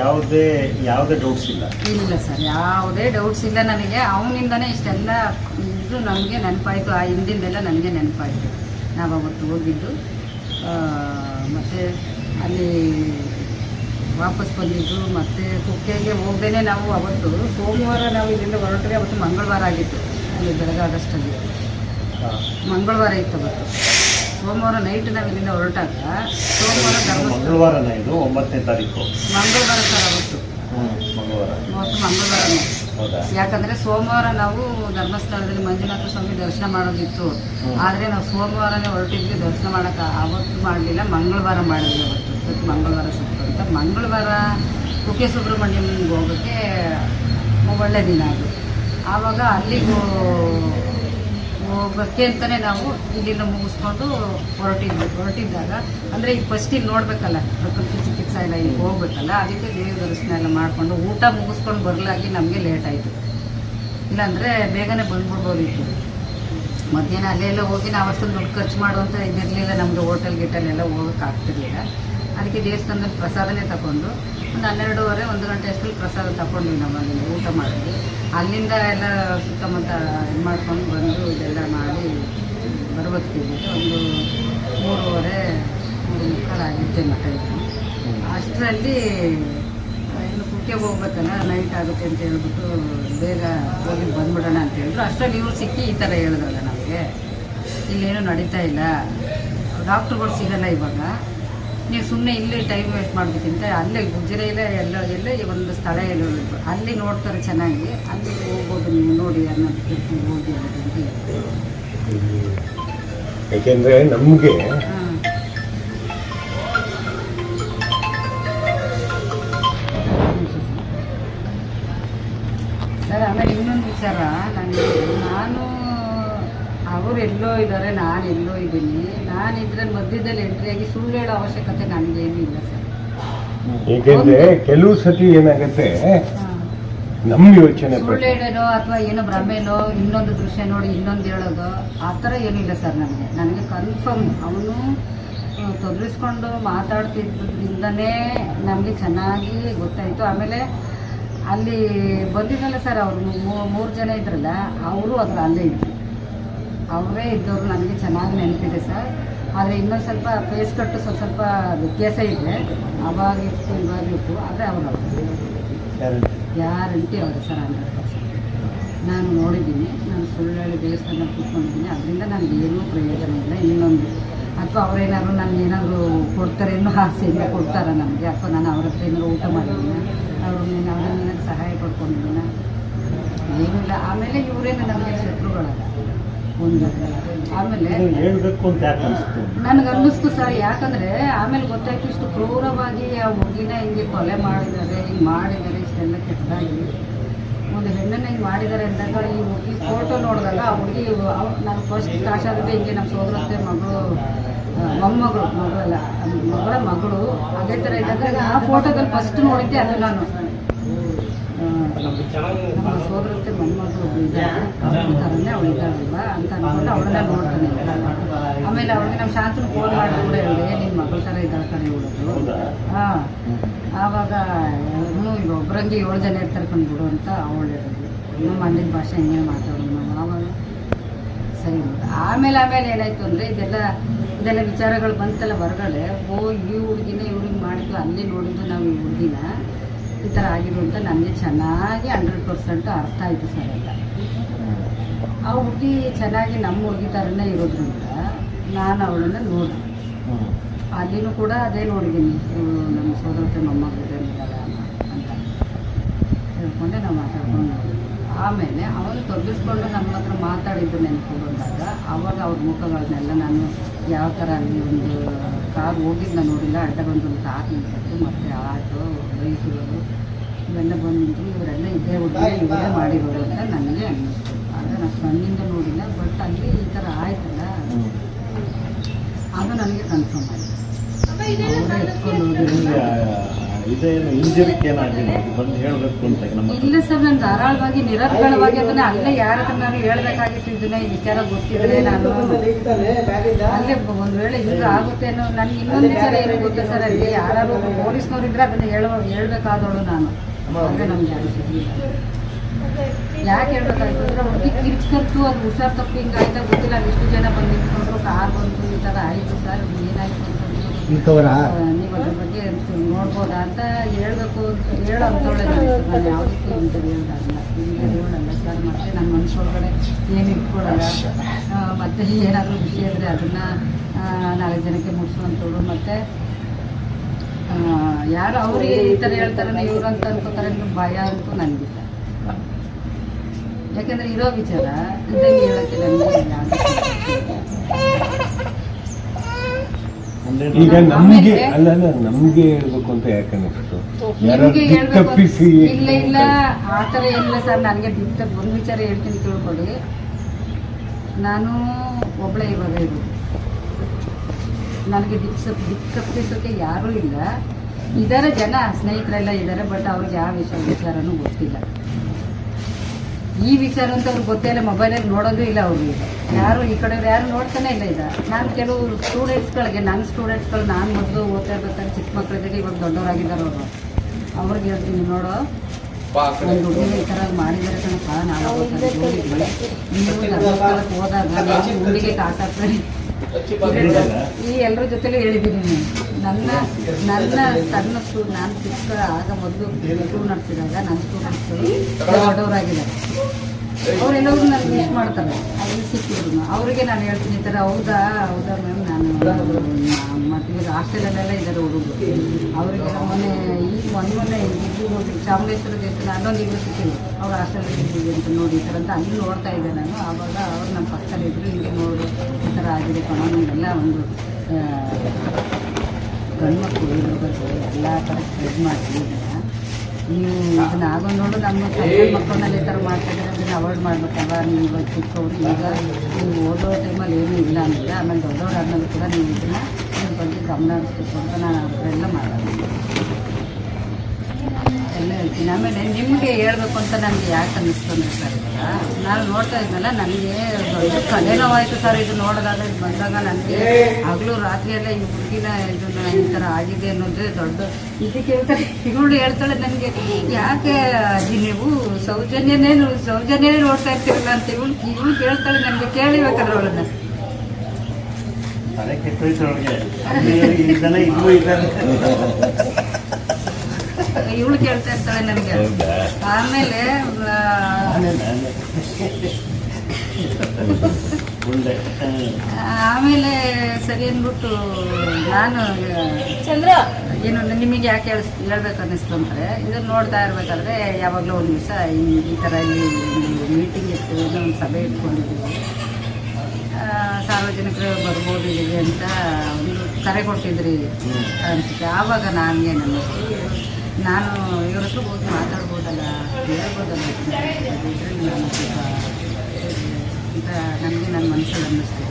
ಯಾವುದೇ ಯಾವುದೇ ಡೌಟ್ಸ್ ಇಲ್ಲ? ಇಲ್ಲ ಸರ್ ಯಾವುದೇ ಡೌಟ್ಸ್ ಇಲ್ಲ ನನಗೆ. ಅವನಿಂದನೇ ಇಷ್ಟೆಲ್ಲ ಇದು ನನಗೆ ನೆನಪಾಯಿತು. ಆ ಹಿಂದಿಂದೆಲ್ಲ ನನಗೆ ನೆನಪಾಯಿತು. ನಾವು ಅವತ್ತು ಹೋಗಿದ್ದು ಮತ್ತೆ ಅಲ್ಲಿ ವಾಪಸ್ ಬಂದಿದ್ದು ಮತ್ತು ಕುಕ್ಕೆಗೆ ಹೋಗ್ದೇನೆ ನಾವು ಅವತ್ತು. ಸೋಮವಾರ ನಾವು ಇಲ್ಲಿಂದ ಹೊರಟ್ರೆ ಅವತ್ತು ಮಂಗಳವಾರ ಆಗಿತ್ತು. ಅಲ್ಲಿ ಬೆಳಗ್ಗೆ ಹಾ. ಮಂಗಳವಾರ ಇತ್ತು ಅವತ್ತು. ಸೋಮವಾರ ನೈಟ್ ನಾವು ಇಲ್ಲಿಂದ ಹೊರಟಾಗ ಸೋಮವಾರ ಒಂಬತ್ತನೇ ತಾರೀಕು. ಮಂಗಳವಾರ ಸರ್ ಅವತ್ತು. ಅವತ್ತು ಮಂಗಳವಾರನೇ. ಯಾಕಂದ್ರೆ ಸೋಮವಾರ ನಾವು ಧರ್ಮಸ್ಥಳದಲ್ಲಿ ಮಂಜುನಾಥ ಸ್ವಾಮಿ ದರ್ಶನ ಮಾಡೋದಿತ್ತು. ಆದರೆ ಆದ್ರೆ ನಾವು ಸೋಮವಾರನೇ ಹೊರಟಿದ್ವಿ ದರ್ಶನ ಮಾಡಕ್ಕ ಅವತ್ತು ಮಾಡಲಿಲ್ಲ ಮಂಗಳವಾರ ಮಾಡಿದ್ವಿ ಅವತ್ತು. ಇವತ್ತು ಮಂಗಳವಾರ ಸಿಕ್ತು ಅಂತ. ಮಂಗಳವಾರ ಕುಕ್ಕೆ ಸುಬ್ರಹ್ಮಣ್ಯಂಗೆ ಹೋಗೋಕ್ಕೆ ಒಳ್ಳೆ ದಿನ ಅದು. ಆವಾಗ ಅಲ್ಲಿಗೂ ಹೋಗೋಕ್ಕೆ ಅಂತಲೇ ನಾವು ಇಲ್ಲಿಂದ ಮುಗಿಸ್ಕೊಂಡು ಹೊರಟಿದ್ವಿ ಹೊರಟಿದ್ದಾಗ, ಅಂದರೆ ಈಗ ಫಸ್ಟಿಗೆ ನೋಡಬೇಕಲ್ಲ, ಪ್ರಕೃತಿ ಚಿಕಿತ್ಸಾ ಎಲ್ಲ ಈಗ ಹೋಗ್ಬೇಕಲ್ಲ, ಅದಕ್ಕೆ ದೇವ ದರ್ಶನ ಎಲ್ಲ ಮಾಡಿಕೊಂಡು ಊಟ ಮುಗಿಸ್ಕೊಂಡು ಬರಲಾಗಿ ನಮಗೆ ಲೇಟ್ ಆಯಿತು. ಇಲ್ಲಾಂದರೆ ಬೇಗನೆ ಬಂದ್ಬಿಡ್ಬೋದಿತ್ತು. ಮಧ್ಯಾಹ್ನ ಅಲ್ಲೆಲ್ಲ ಹೋಗಿ ನಾವು ಅಷ್ಟೊಂದು ದುಡ್ಡು ಖರ್ಚು ಮಾಡುವಂಥ ಇದಿರಲಿಲ್ಲ ನಮ್ಮದು ಹೋಟೆಲ್ ಗಿಟಲ್ ಎಲ್ಲ ಆಗ್ತಿರ್ಲಿಲ್ಲ ಅದಕ್ಕೆ ದೇವಸ್ಥಾನದಲ್ಲಿ ಪ್ರಸಾದನೇ ತಗೊಂಡು ಒಂದು ಹನ್ನೆರಡೂವರೆ, ಒಂದು ಗಂಟೆ ಅಷ್ಟರಲ್ಲಿ ಪ್ರಸಾದ ತಗೊಂಡ್ವಿ ನಮ್ಮಲ್ಲಿ ಊಟ ಮಾಡಿದ್ವಿ ಅಲ್ಲಿಂದ ಎಲ್ಲ ಸುತ್ತಮುತ್ತ ಇದು ಮಾಡ್ಕೊಂಡು ಬಂದು ಇದೆಲ್ಲ ಮಾಡಿ ಬರ್ಬತ್ತೀವಿ ಒಂದು ಮೂರುವರೆ, ಮೂರು ಮುಕ್ಕಾಲು ಆಗಿದ್ದೆ ಮಠ ಇತ್ತು ಅಷ್ಟರಲ್ಲಿ ಇನ್ನು ಕುಕ್ಕೆ ಹೋಗ್ಬೇಕಲ್ಲ ನೈಟ್ ಆಗುತ್ತೆ ಅಂತ ಹೇಳ್ಬಿಟ್ಟು ಬೇಗ ಹೋಗಿ ಬಂದ್ಬಿಡೋಣ ಅಂತ ಹೇಳಿದ್ರು. ಅಷ್ಟರಲ್ಲಿ ಇವ್ರು ಸಿಕ್ಕಿ ಈ ಥರ ಹೇಳಿದ್ರಲ್ಲ ನಮಗೆ. ಇಲ್ಲೇನು ನಡೀತಾ ಇಲ್ಲ. ಡಾಕ್ಟ್ರುಗಳು ಸಿಗಲ್ಲ ಇವಾಗ. ನೀವು ಸುಮ್ಮನೆ ಇಲ್ಲೇ ಟೈಮ್ ವೇಸ್ಟ್ ಮಾಡೋದಕ್ಕಿಂತ ಅಲ್ಲೇ ಗುಜರೇಲೆ ಎಲ್ಲ ಎಲ್ಲೇ ಒಂದು ಸ್ಥಳ ಎಲ್ಲ ಅಲ್ಲಿ ನೋಡ್ತಾರೆ ಚೆನ್ನಾಗಿ ಅಲ್ಲಿ ಹೋಗ್ಬೋದು ನೀವು ನೋಡಿ ಅನ್ನೋದು ಹೋಗಿ ಅಂತ. ಯಾಕೆಂದ್ರೆ ನಮಗೆ ಸರ್ ಆಮೇಲೆ ಇನ್ನೊಂದು ವಿಚಾರ ನನಗೆ ನಾನು ಅವರು ಎಲ್ಲೋ ಇದ್ದಾರೆ ನಾನು ಎಲ್ಲೋ ಇದ್ದೀನಿ. ನಾನಿದ್ರೆ ಮಧ್ಯದಲ್ಲಿ ಎಂಟ್ರಿಯಾಗಿ ಸುಳ್ಳು ಹೇಳೋ ಅವಶ್ಯಕತೆ ನನಗೇನು ಇಲ್ಲ ಸರ್. ಏಕೆಂದ್ರೆ ಕೆಲವು ಸತಿ ಏನಾಗುತ್ತೆ? ನಮ್ಮ ಯೋಚನೆ ಸುಳ್ಳು ಹೇಳೋನೋ ಅಥವಾ ಏನೋ ಭ್ರಮೆನೋ ಇನ್ನೊಂದು ದೃಶ್ಯ ನೋಡಿ ಇನ್ನೊಂದು ಹೇಳೋದು ಆ ಥರ ಏನಿಲ್ಲ ಸರ್ ನನಗೆ. ನನಗೆ ಕನ್ಫರ್ಮ್ ಅವನು ತೊದರಿಸ್ಕೊಂಡು ಮಾತಾಡ್ತಿದ್ದರಿಂದನೇ ನಮಗೆ ಚೆನ್ನಾಗಿ ಗೊತ್ತಾಯಿತು. ಆಮೇಲೆ ಅಲ್ಲಿ ಬಂದಿದ್ದಲ್ಲ ಸರ್ ಅವರು ಮೂರು ಜನ ಇದ್ರಲ್ಲ ಅವರು ಅದ್ರ ಅಲ್ಲೇ ಇದ್ರು. ಅವರೇ ಇದ್ದವರು ನನಗೆ ಚೆನ್ನಾಗಿ ನೆನಪಿದೆ ಸರ್. ಆದರೆ ಇನ್ನೊಂದು ಸ್ವಲ್ಪ ಫೇಸ್ ಕಟ್ಟು ಸ್ವಲ್ಪ ಸ್ವಲ್ಪ ವ್ಯತ್ಯಾಸ ಇದೆ. ಅವಾಗ ಇತ್ತು ಆದರೆ ಅವರು ಗ್ಯಾರಂಟಿ ಅವರು ಸರ್ ಹಂಡ್ರೆಡ್ ಪರ್ಸೆಂಟ್. ನಾನು ನೋಡಿದ್ದೀನಿ ನಾನು ಸುಳ್ಳು ಹೇಳಿ ದೇವಸ್ಥಾನ ಕೂತ್ಕೊಂಡಿದ್ದೀನಿ. ಅದರಿಂದ ನನಗೆ ಏನೂ ಪ್ರಯೋಜನ ಇಲ್ಲ ಇನ್ನೊಂದು. ಅಥವಾ ಅವರೇನಾದ್ರು ನನಗೆ ಏನಾದರೂ ಕೊಡ್ತಾರೆ ಅನ್ನೋ ಆಸೆಯಿಂದ ಕೊಡ್ತಾರ ನನಗೆ? ಅಥವಾ ನಾನು ಅವ್ರ ಹತ್ರ ಏನಾದ್ರು ಊಟ ಮಾಡಿದ್ದೀನಿ? ಅವರು ಅವ್ರನ್ನ ಸಹಾಯ ಸಹಾಯ ಪಡ್ಕೊಂಡಿದ್ದೀನ? ಏನಿಲ್ಲ ಆಮೇಲೆ ಇವರೇನು ನನಗೆ ಶತ್ರುಗಳಲ್ಲ. ಒಂದು ಆಮೇಲೆ ನನಗೆ ಅನ್ನಿಸ್ತು ಸರ್ ಯಾಕಂದ್ರೆ ಆಮೇಲೆ ಗೊತ್ತಾಯ್ತು ಇಷ್ಟು ಕ್ರೂರವಾಗಿ ಆ ಹುಡುಗಿನ ಹಿಂಗೆ ಕೊಲೆ ಮಾಡಿದ್ದಾರೆ ಹಿಂಗೆ ಮಾಡಿದ್ದಾರೆ ಇಷ್ಟೆಲ್ಲ ಕೆಟ್ಟದಾಗಿ. ಒಂದು ಹೆಣ್ಣನ್ನ ಹಿಂಗೆ ಮಾಡಿದ್ದಾರೆ ಅಂದಾಗ ಈ ಹುಡುಗಿ ಫೋಟೋ ನೋಡಿದಾಗ ಆ ಹುಡುಗಿ ನಾನು ಫಸ್ಟ್ ಕಾಶ್ ಆದ್ರೆ ಹಿಂಗೆ ನಮ್ಮ ಸೋದರತ್ತೆ ಮಗಳು ಮೊಮ್ಮಗಳು ಮಗಳಲ್ಲ ಮಗಳ ಮಗಳು ಅದೇ ಥರ ಇದ್ದಾಗ ಆ ಫೋಟೋದಲ್ಲಿ ಫಸ್ಟ್ ನೋಡಿದ್ದೆ ಅದು ನಾನು. ನಮ್ಮ ಸೋದರತ್ತೆ ಮೊಮ್ಮಗಳು ಒಬ್ಳು ಇದ್ದಾಳೆ ಅವ್ರ ಥರನೇ ಅವಳು ಇದ್ದಾಳಲ್ವಾ? ಅಂತ ಅಂದ್ಕೊಂಡು ಅವಳನ್ನ ನೋಡ್ತಾನೆ ಆಮೇಲೆ ಅವಳಿಗೆ ನಮ್ಮ ಶಾಂತನ ಫೋನ್ ಮಾಡಿ ಕೂಡ ಹೇಳಿದೆ ನಿನ್ನ ಮಗಳ ಥರ ಇದ್ದಾಳೆ ಕಡೆ ಇವಳದು ಹಾಂ. ಆವಾಗ ಇವನು ಈಗ ಒಬ್ರಂಗೆ ಏಳು ಜನ ಇರ್ತಾರೆ ಕಂಡು ಅಂತ ಅವಳು ಹೇಳಿದ್ರು ನಮ್ಮ ಮಂದಿನ ಭಾಷೆ ಹಿಂಗೆ ಮಾತಾಡೋದು ನಾವು ಆವಾಗ ಸರಿ ಆಮೇಲೆ ಆಮೇಲೆ ಏನಾಯ್ತು ಅಂದರೆ ಇದೆಲ್ಲ ಇದೆಲ್ಲ ವಿಚಾರಗಳು ಬಂತಲ್ಲ ಹೊರಗಡೆ. ಓ ಈ ಹುಡುಗಿನ ಇವ್ರಿಗೆ ಮಾಡಿದ್ದು ಅಲ್ಲಿ ನೋಡಿದ್ದು ನಾವು ಈ ಹುಡುಗಿನ. ಈ ಥರ ಆಗಿದ್ರು ಅಂತ ನನಗೆ ಚೆನ್ನಾಗಿ ಹಂಡ್ರೆಡ್ ಪರ್ಸೆಂಟ್ ಅರ್ಥ ಆಯಿತು ಸರ್ ಎಲ್ಲ ಆ ಹುಡುಗಿ ಚೆನ್ನಾಗಿ ನಮ್ಮ ಹುಡುಗಿ ಥರನೇ ಇರೋದ್ರಿಂದ ನಾನು ಅವಳನ್ನು ನೋಡಿದೆ. ಅಲ್ಲಿನೂ ಕೂಡ ಅದೇ ನೋಡಿದ್ದೀನಿ ನಮ್ಮ ಸೋದರತೆ ಮೊಮ್ಮಗಳು ಇದ್ದಾಳೆ ಅಂತ ಹೇಳ್ಕೊಂಡೆ ನಾವು ಮಾತಾಡ್ಕೊಂಡು. ಆಮೇಲೆ ಅವನು ತೊಗಿಸ್ಕೊಂಡು ನಮ್ಮ ಹತ್ರ ಮಾತಾಡಿದ್ದು ನೆನಪು ಬಂದಾಗ ಅವಾಗ ಅವ್ರ ಮುಖಗಳನ್ನೆಲ್ಲ ನಾನು ಯಾವ ಥರ ಅಲ್ಲಿ ಒಂದು ಕಾರ್ ಹೋಗಿದ್ದು ನಾನು ನೋಡಿಲ್ಲ ಅಡ್ಡ ಬಂದು ಒಂದು ಕಾರ್ ನಿಂತಿತ್ತು ಮತ್ತು ಆಟೋ ಬೈಕ್ಗಳು ಇವೆಲ್ಲ ಬಂದು ನಿಂತು ಇವರೆಲ್ಲ ಇದೇ ಹುಡುಗಿ ಇವರೇ ಮಾಡಿರೋದು ಅಂತ ನನಗೆ ಅನ್ನಿಸ್ತು. ಆದರೆ ನಾನು ಕಣ್ಣಿಂದ ನೋಡಿಲ್ಲ ಬಟ್ ಅಲ್ಲಿ ಈ ಥರ ಆಯ್ತಲ್ಲ. ಆಗ ಅದು ನನಗೆ ಕನ್ಫರ್ಮ್ ಆಯಿತು. ಅವರೇ ಎತ್ಕೊಂಡು ನಿಮ್ಗೆ ಇದೇನು ಇಂಜರಿಕೆ ಏನಾಗಿಲ್ಲ ಬಂದು ಹೇಳ್ಬೇಕು ಅಂತ ನಮ್ಮ ಇಲ್ಲ ಸರ್ ನಾನು ಧಾರಾಳವಾಗಿ ನಿರರ್ಗಳವಾಗಿ ಅದನ್ನ ಅಲ್ಲೇ ಯಾರ ಹತ್ರ ನಾನು ಹೇಳ್ಬೇಕಾಗಿತ್ತು? ಇದನ್ನ ಈ ವಿಚಾರ ಗೊತ್ತಿದ್ರೆ ನಾನು. ಅಲ್ಲೇ ಒಂದು ವೇಳೆ ಹಿಂಗ ಆಗುತ್ತೆ ಅನ್ನೋ ನನಗೆ ಇನ್ನೊಂದು ವಿಚಾರ ಏನು ಗೊತ್ತಾ ಸರ್? ಅಲ್ಲಿ ಯಾರು ಪೊಲೀಸ್ನವ್ರು ಇದ್ರೆ ಅದನ್ನ ಹೇಳ ಹೇಳ್ಬೇಕಾದವಳು ನಾನು. ಅಂದ್ರೆ ನಮ್ಗೆ ಯಾರು ಯಾಕೆ ಹೇಳ್ಬೇಕಾಯ್ತು? ಅಂದ್ರೆ ಹುಡುಗಿ ಕಿರ್ಚ್ಕಂತು ಅದು ಹುಷಾರ್ ತಪ್ಪು ಹಿಂಗೆ ಆಯ್ತಾ ಗೊತ್ತಿಲ್ಲ. ಎಷ್ಟು ಜನ ಬಂದು ನಿಂತ್ಕೊಂಡ್ರು ಕಾರ್ ಬಂತು ಈ ಥರ ಆಯಿತು ಸರ್. ಏನಾಯ್ತು? ಅಂತಂದ್ರೆ ನೀವು ಅದ್ರ ಬಗ್ಗೆ ನೋಡ್ಬೋದಾ ಅಂತ ಹೇಳಬೇಕು ಅಂತ ಹೇಳೋ ಅಂಥವಳೆ ನಾನು ಯಾವುದಕ್ಕೂ ಇಂಟರ್ವ್ಯೂ ಹೇಳಲ್ಲ ಇಂಟರ್ವ್ಯೂ ಹೇಳಲ್ಲ ಸರ್ ಮತ್ತೆ ನನ್ನ ಮನಸ್ಸೊಳಗಡೆ ಏನು ಇಟ್ಕೊಳ್ಳಲ್ಲ ಮತ್ತೆ ಏನಾದರೂ ವಿಷಯ ಇದ್ದರೆ ಅದನ್ನು ನಾಲ್ಕು ಜನಕ್ಕೆ ಮುಗಿಸುವಂಥವ್ರು ಮತ್ತು ಯಾರು ಅವ್ರಿಗೆ ಈ ಥರ ಹೇಳ್ತಾರೆ ಇವ್ರು ಅಂತ ಅನ್ಕೋತಾರೆ ಭಯ ಅಂತೂ ನನಗಿಲ್ಲ ಯಾಕಂದ್ರೆ ಇರೋ ವಿಚಾರ ಇದ್ದಂಗೆ ಹೇಳೋಕ್ಕೆ ನನಗೆ ಈಗ ನಮ್ಗೆ ಅಲ್ಲ ಅಲ್ಲ ನಮ್ಗೆ ಹೇಳ್ಬೇಕು ಅಂತ ಯಾಕೆ ಯಾರು ತಪ್ಪಿಸಿ ಇಲ್ಲ ಇಲ್ಲ ಆ ಥರ ಏನಿಲ್ಲ ಸರ್ ನನಗೆ ದಿಕ್ಕ ಒಂದು ವಿಚಾರ ಹೇಳ್ತೀನಿ ತಿಳ್ಕೊಳ್ಳಿ. ನಾನು ಒಬ್ಬಳೇ ಇವಾಗ ಇರೋದು. ನನಗೆ ದಿಕ್ಸ ದಿಕ್ಕಪ್ಪಿಸೋಕೆ ಯಾರು ಯಾರೂ ಇಲ್ಲ. ಇದ್ದಾರೆ ಜನ ಸ್ನೇಹಿತರೆಲ್ಲ ಇದ್ದಾರೆ ಬಟ್ ಅವ್ರಿಗೆ ಯಾವ ವಿಷಯ ವಿಚಾರನೂ ಗೊತ್ತಿಲ್ಲ. ಈ ವಿಚಾರ ಅಂತ ಅವ್ರಿಗೆ ಗೊತ್ತೇ ಇಲ್ಲ ಮೊಬೈಲಲ್ಲಿ ನೋಡೋದು ಇಲ್ಲ ಅವ್ರಿಗೆ. ಯಾರು ಈ ಕಡೆ ಯಾರು ನೋಡ್ತಾನೆ ಇಲ್ಲ ಈಗ. ನಾನು ಕೆಲವು ಸ್ಟೂಡೆಂಟ್ಸ್ಗಳಿಗೆ ನನ್ನ ಸ್ಟೂಡೆಂಟ್ಸ್ಗಳು ನಾನು ಮೊದಲು ಓದ್ತಾ ಇರ್ಬೇಕಾದ್ರೆ ಚಿಕ್ಕ ಮಕ್ಕಳಿದ್ದಾರೆ ಇವಾಗ ದೊಡ್ಡವರಾಗಿದ್ದಾರೆ ಅವರು. ಅವ್ರಿಗೆ ಹೇಳ್ತೀನಿ ನೋಡೋ. ಒಂದು ಈ ಥರ ಮಾಡಿದರೆ ಕಣಪ್ಪ ನಾವು ಹೋಗಿದ್ವಿ ನೀವು ಧರ್ಮಸ್ಥಳಕ್ಕೆ ಹೋದಾಗ ಹುಡುಗಿಗೆ ಕಾಸಾಕ್ತಾರೆ. ಈ ಎಲ್ಲರ ಜೊತೆಲೇ ಹೇಳಿದ್ದೀನಿ ನಾನು. ನನ್ನ ನನ್ನ ಸಣ್ಣ ಸ್ಕೂಲ್ ನಾನು ಚಿಕ್ಕ ಆಗ ಮೊದಲು ಸ್ಕೂಲ್ ನಡೆಸಿದಾಗ ನನ್ನ ಸ್ಟೂಡೆಂಟ್ಸ್ಗಳು ದೊಡ್ಡವರಾಗಿದ್ದಾರೆ. ಅವರೆಲ್ಲರೂ ನನಗೆ ಮಿಸ್ ಮಾಡ್ತಾರೆ. ಅಲ್ಲಿ ಸಿಕ್ಕಿದ್ರು. ಅವರಿಗೆ ನಾನು ಹೇಳ್ತೀನಿ ಈ ಥರ, ಹೌದಾ ಹೌದಾ ಮ್ಯಾಮ್ ನಾನು ಮತ್ತು ಈಗ ಹಾಸ್ಟೆಲಲ್ಲೆಲ್ಲ ಇದ್ದಾರೆ ಹುಡುಗರು. ಅವರಿಗೆ ಮೊನ್ನೆ ಈಗ ಮೊನ್ನೆ ಮೊನ್ನೆ ಇದು ಹೋಗಿ ಚಾಮುಂಡೇಶ್ವರ ದೇವಸ್ಥಾನ ಅಲ್ಲೊಂದು ಈಗ ಸಿಕ್ಕಿದ್ರು ಅವ್ರು ಹಾಸ್ಟೆಲಲ್ಲಿ ಇದ್ದೀವಿ ಅಂತ ನೋಡಿ ಈ ಥರ ಅಂತ ಅಲ್ಲಿ ನೋಡ್ತಾ ಇದ್ದೆ ನಾನು. ಆವಾಗ ಅವ್ರು ನಮ್ಮ ಪಕ್ಕದಲ್ಲಿ ಇದ್ರು, ಹಿಂಗೆ ನೋಡು, ಈ ಥರ ಆಗಿದೆ ಕಣ ಎಲ್ಲ ಒಂದು ಗಂಡ್ಮಕ್ಳು ಹುಡುಗರು, ಎಲ್ಲ ಥರ ಸ್ಪ್ರೆಡ್ ಮಾಡ್ತೀವಿ ನೀವು ಅದನ್ನ ಆಗೋ ನೋಡು, ನಮ್ಮ ಮಕ್ಕಳನ್ನೆಲ್ಲ ಈ ಥರ ಮಾಡ್ತಿದ್ರೆ ಅದನ್ನು ಅವಾಯ್ಡ್ ಮಾಡ್ಬೇಕಲ್ವ? ನೀವು ಇವಾಗ ಚಿಕ್ಕವರು, ಈಗ ನೀವು ಓದೋ ಟೈಮಲ್ಲಿ ಏನೂ ಇಲ್ಲ ಅಂದರೆ ಆಮೇಲೆ ದೊಡ್ಡವ್ರು ಆದಮೇಲೆ ಕೂಡ ನೀವು ಇದನ್ನು ಬಗ್ಗೆ ಗಮನ ಹರಿಸ್ಬೇಕು ಅಂತ ನಾನು ಅವರೆಲ್ಲ ಮಾಡೋದು. ಎಲ್ಲ ಹೇಳ್ತೀನಿ. ಆಮೇಲೆ ನಿಮಗೆ ಹೇಳ್ಬೇಕು ಅಂತ ನನಗೆ ಯಾಕೆ ಅನ್ನಿಸ್ತು ಅಂದರೆ ಸರ್ ನಾನು ನೋಡ್ತಾ ಇದ್ನಲ್ಲ, ನನಗೆ ದೊಡ್ಡ ತಲೆನೋವಾಯಿತು ಸರ್. ಇದು ನೋಡೋದಾದ್ರೆ ಇದು ಬಂದಾಗ ನನಗೆ ಹಗಲು ರಾತ್ರಿಯೆಲ್ಲ ಈ ಹುಡುಗಿನ ಇದನ್ನ ಈ ಥರ ಆಗಿದೆ ಅನ್ನೋದೇ ದೊಡ್ಡ ಇದಕ್ಕೆ ಹೇಳ್ತಾರೆ. ಇವಳು ಹೇಳ್ತಾಳೆ ನನಗೆ, ಯಾಕೆ ಅಜ್ಜಿ ನೀವು ಸೌಜನ್ಯನೇ ಸೌಜನ್ಯನೇ ನೋಡ್ತಾ ಇರ್ತೀರಲ್ಲ ಅಂತ. ಇವಳು ಇವಳು ಕೇಳ್ತಾಳೆ ನನಗೆ ಕೇಳಿಬೇಕಾದ್ರೆ ಅವಳನ್ನ. ತಲೆ ಕೆಟ್ಟೋಯ್ತು ಅವ್ರಿಗೆ ಇದ್ದಾನೆ ಇಲ್ಲೂ ಇದ್ದಾನೆ ಇವಳು ಕೇಳ್ತಾ ಇರ್ತಾಳೆ ನನಗೆ. ಆಮೇಲೆ ಆಮೇಲೆ ಸರಿ ಅಂದ್ಬಿಟ್ಟು ನಾನು ಚಂದ್ರ! ಏನು ನಿಮಗೆ ಯಾಕೆ ಹೇಳ ಹೇಳ್ಬೇಕು ಅನ್ನಿಸ್ತು ಅಂದರೆ ಇದನ್ನ ನೋಡ್ತಾ ಇರ್ಬೇಕಾದ್ರೆ ಯಾವಾಗಲೂ ಒಂದು ದಿವಸ ಈ ಈ ಥರ ಇಲ್ಲಿ ಮೀಟಿಂಗ್ ಇತ್ತು ಒಂದು ಸಭೆ ಇಟ್ಕೊಂಡಿದ್ದೀವಿ ಆ, ಸಾರ್ವಜನಿಕರು ಬರ್ಬೋದು ಅಂತ ಒಂದು ಕರೆ ಕೊಟ್ಟಿದ್ರಿ ಅನ್ಸುತ್ತೆ ಆವಾಗ ನನಗೆ ಅನ್ನಿಸ್ತು ನಾನು ಇವ್ರ ಹತ್ರ ಹೋಗಿ ಮಾತಾಡ್ಬೋದಲ್ಲ ಹೇಳ್ಬೋದಲ್ಲ ನಾನು ಸ್ವಲ್ಪ ಅಂತ ನನಗೆ ನನ್ನ ಮನಸ್ಸಲ್ಲಿ ಅನ್ನಿಸ್ತು.